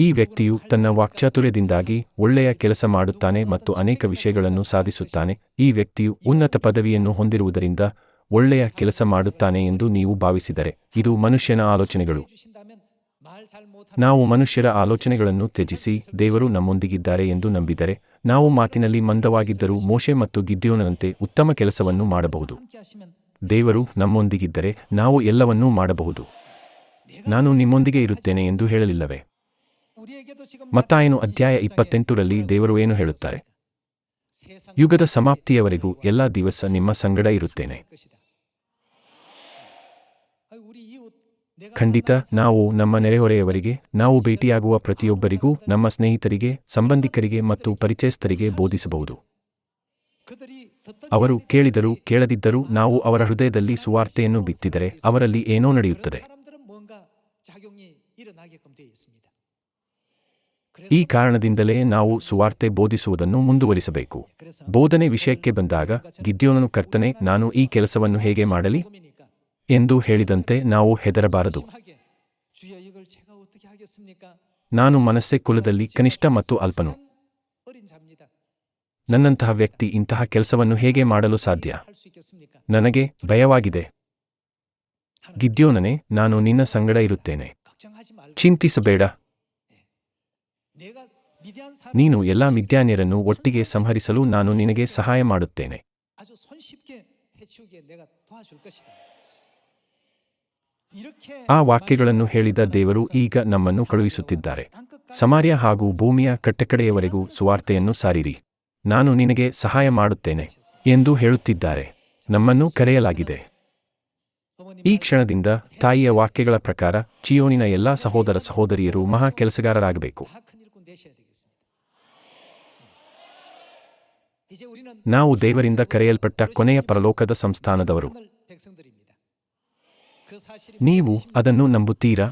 ಈ ವ್ಯಕ್ತಿಯು ತನ್ನ ವಾಕ್ಚಾತುರ್ಯದಿಂದಾಗಿ ಒಳ್ಳೆಯ ಕೆಲಸ ಮಾಡುತ್ತಾನೆ ಮತ್ತು ಅನೇಕ ವಿಷಯಗಳನ್ನು ಸಾಧಿಸುತ್ತಾನೆ. ಈ ವ್ಯಕ್ತಿಯು ಉನ್ನತ ಪದವಿಯನ್ನು ಹೊಂದಿರುವುದರಿಂದ ಒಳ್ಳೆಯ ಕೆಲಸ ಮಾಡುತ್ತಾನೆ ಎಂದು ನೀವು ಭಾವಿಸಿದರೆ ಇದು ಮನುಷ್ಯನ ಆಲೋಚನೆಗಳು. ನಾವು ಮನುಷ್ಯರ ಆಲೋಚನೆಗಳನ್ನು ತ್ಯಜಿಸಿ ದೇವರು ನಮ್ಮೊಂದಿಗಿದ್ದಾರೆ ಎಂದು ನಂಬಿದರೆ ನಾವು ಮಾತಿನಲ್ಲಿ ಮಂದವಾಗಿದ್ದರೂ ಮೋಶೆ ಮತ್ತು ಗಿದ್ಯೋನಂತೆ ಉತ್ತಮ ಕೆಲಸವನ್ನು ಮಾಡಬಹುದು. ದೇವರು ನಮ್ಮೊಂದಿಗಿದ್ದರೆ ನಾವು ಎಲ್ಲವನ್ನೂ ಮಾಡಬಹುದು. ನಾನು ನಿಮ್ಮೊಂದಿಗೆ ಇರುತ್ತೇನೆ ಎಂದು ಹೇಳಲಿಲ್ಲವೇ? ಮತ್ತಾಯನು ಅಧ್ಯಾಯ ಇಪ್ಪತ್ತೆಂಟರಲ್ಲಿ ದೇವರು ಏನು ಹೇಳುತ್ತಾರೆ? ಯುಗದ ಸಮಾಪ್ತಿಯವರೆಗೂ ಎಲ್ಲ ದಿವಸ ನಿಮ್ಮ ಸಂಗಡ ಇರುತ್ತೇನೆ. ಖಂಡಿತ, ನಾವು ನಮ್ಮ ನೆರೆಹೊರೆಯವರಿಗೆ, ನಾವು ಭೇಟಿಯಾಗುವ ಪ್ರತಿಯೊಬ್ಬರಿಗೂ, ನಮ್ಮ ಸ್ನೇಹಿತರಿಗೆ, ಸಂಬಂಧಿಕರಿಗೆ ಮತ್ತು ಪರಿಚಯಸ್ಥರಿಗೆ ಬೋಧಿಸಬಹುದು. ಅವರು ಕೇಳಿದರು, ಕೇಳದಿದ್ದರೂ ನಾವು ಅವರ ಹೃದಯದಲ್ಲಿ ಸುವಾರ್ತೆಯನ್ನು ಬಿತ್ತಿದರೆ, ಅವರಲ್ಲಿ ಏನೋ ನಡೆಯುತ್ತದೆ. ಈ ಕಾರಣದಿಂದಲೇ ನಾವು ಸುವಾರ್ತೆ ಬೋಧಿಸುವುದನ್ನು ಮುಂದುವರಿಸಬೇಕು. ಬೋಧನೆ ವಿಷಯಕ್ಕೆ ಬಂದಾಗ, ಗಿದ್ಯೋನನು ಕರ್ತನೆ, ನಾನು ಈ ಕೆಲಸವನ್ನು ಹೇಗೆ ಮಾಡಲಿ? ಎಂದು ಹೇಳಿದಂತೆ ನಾವು ಹೆದರಬಾರದು. ನಾನು ಮನಸ್ಸೆ ಕುಲದಲ್ಲಿ ಕನಿಷ್ಠ ಮತ್ತು ಅಲ್ಪನು. ನನ್ನಂತಹ ವ್ಯಕ್ತಿ ಇಂತಹ ಕೆಲಸವನ್ನು ಹೇಗೆ ಮಾಡಲು ಸಾಧ್ಯ? ನನಗೆ ಭಯವಾಗಿದೆ. ಗಿದ್ಯೋನನೆ, ನಾನು ನಿನ್ನ ಸಂಗಡ ಇರುತ್ತೇನೆ. ಚಿಂತಿಸಬೇಡ. ನೀನು ಎಲ್ಲಾ ಮಿದ್ಯಾನ್ಯರನ್ನು ಒಟ್ಟಿಗೆ ಸಂಹರಿಸಲು ನಾನು ನಿನಗೆ ಸಹಾಯ ಮಾಡುತ್ತೇನೆ. ಆ ವಾಕ್ಯಗಳನ್ನು ಹೇಳಿದ ದೇವರು ಈಗ ನಮ್ಮನ್ನು ಕಳುಹಿಸುತ್ತಿದ್ದಾರೆ. ಸಮಾರ್ಯ ಹಾಗೂ ಭೂಮಿಯ ಕಟ್ಟಕಡೆಯವರೆಗೂ ಸುವಾರ್ತೆಯನ್ನು ಸಾರಿರಿ. ನಾನು ನಿನಗೆ ಸಹಾಯ ಮಾಡುತ್ತೇನೆ ಎಂದು ಹೇಳುತ್ತಿದ್ದಾರೆ. ನಮ್ಮನ್ನು ಕರೆಯಲಾಗಿದೆ. ಈ ಕ್ಷಣದಿಂದ ತಾಯಿಯ ವಾಕ್ಯಗಳ ಪ್ರಕಾರ ಚಿಯೋನಿನ ಎಲ್ಲಾ ಸಹೋದರ ಸಹೋದರಿಯರು ಮಹಾ ಕೆಲಸಗಾರರಾಗಬೇಕು. ನಾವು ದೇವರಿಂದ ಕರೆಯಲ್ಪಟ್ಟ ಕೊನೆಯ ಪರಲೋಕದ ಸಂಸ್ಥಾನದವರು. ನೀವು ಅದನ್ನು ನಂಬುತ್ತೀರಾ?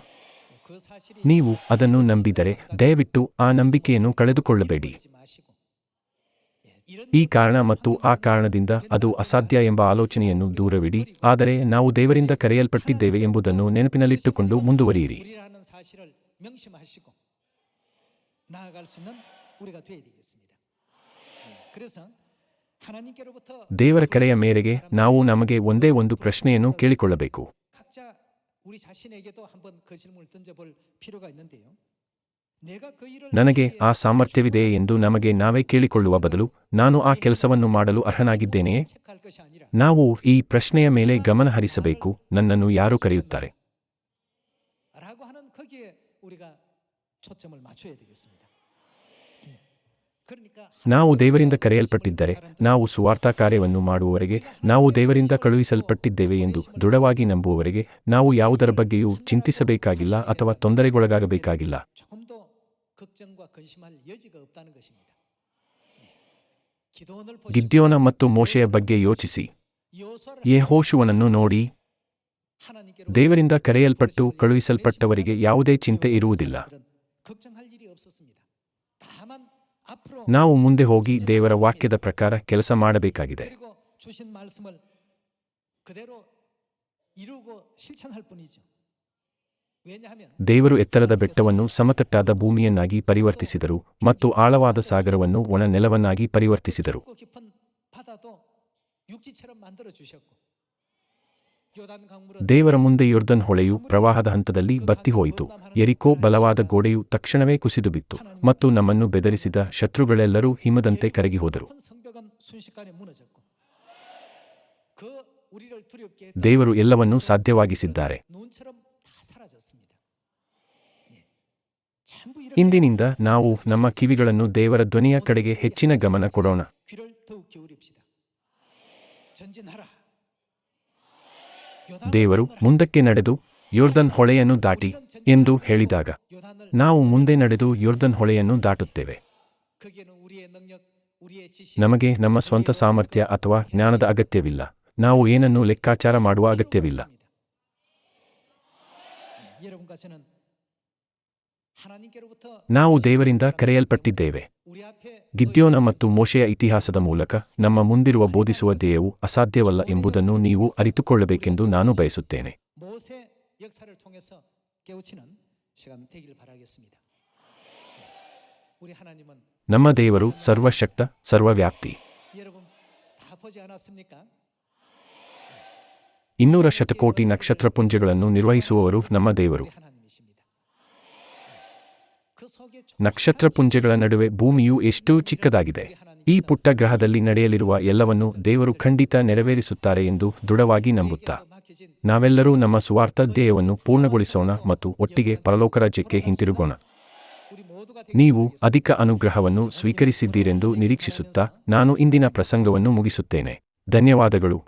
ನೀವು ಅದನ್ನು ನಂಬಿದರೆ ದಯವಿಟ್ಟು ಆ ನಂಬಿಕೆಯನ್ನು ಕಳೆದುಕೊಳ್ಳಬೇಡಿ. ಈ ಕಾರಣ ಮತ್ತು ಆ ಕಾರಣದಿಂದ ಅದು ಅಸಾಧ್ಯ ಎಂಬ ಆಲೋಚನೆಯನ್ನು ದೂರವಿಡಿ, ಆದರೆ ನಾವು ದೇವರಿಂದ ಕರೆಯಲ್ಪಟ್ಟಿದ್ದೇವೆ ಎಂಬುದನ್ನು ನೆನಪಿನಲ್ಲಿಟ್ಟುಕೊಂಡು ಮುಂದುವರಿಯಿರಿ. ದೇವರ ಕರೆಯ ಮೇರೆಗೆ ನಾವು ನಮಗೆ ಒಂದೇ ಒಂದು ಪ್ರಶ್ನೆಯನ್ನು ಕೇಳಿಕೊಳ್ಳಬೇಕು. ನನಗೆ ಆ ಸಾಮರ್ಥ್ಯವಿದೆ ಎಂದು ನಮಗೆ ನಾವೇ ಕೇಳಿಕೊಳ್ಳುವ ಬದಲು ನಾನು ಆ ಕೆಲಸವನ್ನು ಮಾಡಲು ಅರ್ಹನಾಗಿದ್ದೇನೆಯೇ ನಾವು ಈ ಪ್ರಶ್ನೆಯ ಮೇಲೆ ಗಮನ ಹರಿಸಬೇಕು ನನ್ನನ್ನು ಯಾರು ಕರೆಯುತ್ತಾರೆ ನಾವು ದೇವರಿಂದ ಕರೆಯಲ್ಪಟ್ಟಿದ್ದರೆ ನಾವು ಸುವಾರ್ಥ ಕಾರ್ಯವನ್ನು ಮಾಡುವವರೆಗೆ ನಾವು ದೇವರಿಂದ ಕಳುಹಿಸಲ್ಪಟ್ಟಿದ್ದೇವೆ ಎಂದು ದೃಢವಾಗಿ ನಂಬುವವರೆಗೆ ನಾವು ಯಾವುದರ ಬಗ್ಗೆಯೂ ಚಿಂತಿಸಬೇಕಾಗಿಲ್ಲ ಅಥವಾ ತೊಂದರೆಗೊಳಗಾಗಬೇಕಾಗಿಲ್ಲ. ಗಿದ್ಯೋನ ಮತ್ತು ಮೋಶೆಯ ಬಗ್ಗೆ ಯೋಚಿಸಿ. ಯೆಹೋಶುವನನ್ನು ನೋಡಿ. ದೇವರಿಂದ ಕರೆಯಲ್ಪಟ್ಟು ಕಳುಹಿಸಲ್ಪಟ್ಟವರಿಗೆ ಯಾವುದೇ ಚಿಂತೆ ಇರುವುದಿಲ್ಲ. ನಾವು ಮುಂದೆ ಹೋಗಿ ದೇವರ ವಾಕ್ಯದ ಪ್ರಕಾರ ಕೆಲಸ ಮಾಡಬೇಕಾಗಿದೆ. ದೇವರು ಎತ್ತರದ ಬೆಟ್ಟವನ್ನು ಸಮತಟ್ಟಾದ ಭೂಮಿಯನ್ನಾಗಿ ಪರಿವರ್ತಿಸಿದರು ಮತ್ತು ಆಳವಾದ ಸಾಗರವನ್ನು ಒಣ ನೆಲವನ್ನಾಗಿ ಪರಿವರ್ತಿಸಿದರು. ದೇವರ ಮುಂದೆ ಯೊರ್ದನ್ ಹೊಳೆಯು ಪ್ರವಾಹದ ಹಂತದಲ್ಲಿ ಬತ್ತಿ ಹೋಯಿತು. ಎರಿಕೋ ಬಲವಾದ ಗೋಡೆಯು ತಕ್ಷಣವೇ ಕುಸಿದು ಬಿತ್ತು ಮತ್ತು ನಮ್ಮನ್ನು ಬೆದರಿಸಿದ ಶತ್ರುಗಳೆಲ್ಲರೂ ಹಿಮದಂತೆ ಕರಗಿ ಹೋದರು. ದೇವರು ಎಲ್ಲವನ್ನೂ ಸಾಧ್ಯವಾಗಿಸಿದ್ದಾರೆ. ಇಂದಿನಿಂದ ನಾವು ನಮ್ಮ ಕಿವಿಗಳನ್ನು ದೇವರ ಧ್ವನಿಯ ಕಡೆಗೆ ಹೆಚ್ಚಿನ ಗಮನ ಕೊಡೋಣ. ದೇವರು ಮುಂದಕ್ಕೆ ನಡೆದು ಯೋರ್ಧನ್ ಹೊಳೆಯನ್ನು ದಾಟಿ ಎಂದು ಹೇಳಿದಾಗ, ನಾವು ಮುಂದೆ ನಡೆದು ಯೋರ್ಧನ್ ಹೊಳೆಯನ್ನು ದಾಟುತ್ತೇವೆ. ನಮಗೆ ನಮ್ಮ ಸ್ವಂತ ಸಾಮರ್ಥ್ಯ ಅಥವಾ ಜ್ಞಾನದ ಅಗತ್ಯವಿಲ್ಲ. ನಾವು ಏನನ್ನು ಲೆಕ್ಕಾಚಾರ ಮಾಡುವ ಅಗತ್ಯವಿಲ್ಲ. ನಾವು ದೇವರಿಂದ ಕರೆಯಲ್ಪಟ್ಟಿದ್ದೇವೆ. ಗಿದ್ಯೋನ ಮತ್ತು ಮೋಶೆಯ ಇತಿಹಾಸದ ಮೂಲಕ ನಮ್ಮ ಮುಂದಿರುವ ಬೋಧಿಸುವ ಧ್ಯೇಯವು ಅಸಾಧ್ಯವಲ್ಲ ಎಂಬುದನ್ನು ನೀವು ಅರಿತುಕೊಳ್ಳಬೇಕೆಂದು ನಾನು ಬಯಸುತ್ತೇನೆ. ನಮ್ಮ ದೇವರು ಸರ್ವಶಕ್ತ ಸರ್ವವ್ಯಾಪ್ತಿ. ಇನ್ನೂರ ಶತಕೋಟಿ ನಕ್ಷತ್ರಪುಂಜಗಳನ್ನು ನಿರ್ವಹಿಸುವವರು ನಮ್ಮ ದೇವರು. ನಕ್ಷತ್ರಪುಂಜಗಳ ನಡುವೆ ಭೂಮಿಯು ಎಷ್ಟು ಚಿಕ್ಕದಾಗಿದೆ. ಈ ಪುಟ್ಟ ಗ್ರಹದಲ್ಲಿ ನಡೆಯಲಿರುವ ಎಲ್ಲವನ್ನು ದೇವರು ಖಂಡಿತ ನೆರವೇರಿಸುತ್ತಾರೆ ಎಂದು ದೃಢವಾಗಿ ನಂಬುತ್ತಾ. ನಾವೆಲ್ಲರೂ ನಮ್ಮ ಸ್ವಾರ್ಥ ಧ್ಯೇಯವನ್ನು ಪೂರ್ಣಗೊಳಿಸೋಣ ಮತ್ತು ಒಟ್ಟಿಗೆ ಪರಲೋಕ ರಾಜ್ಯಕ್ಕೆ ಹಿಂತಿರುಗೋಣ. ನೀವು ಅಧಿಕ ಅನುಗ್ರಹವನ್ನು ಸ್ವೀಕರಿಸಿದ್ದೀರೆಂದು ನಿರೀಕ್ಷಿಸುತ್ತಾ ನಾನು ಇಂದಿನ ಪ್ರಸಂಗವನ್ನು ಮುಗಿಸುತ್ತೇನೆ. ಧನ್ಯವಾದಗಳು.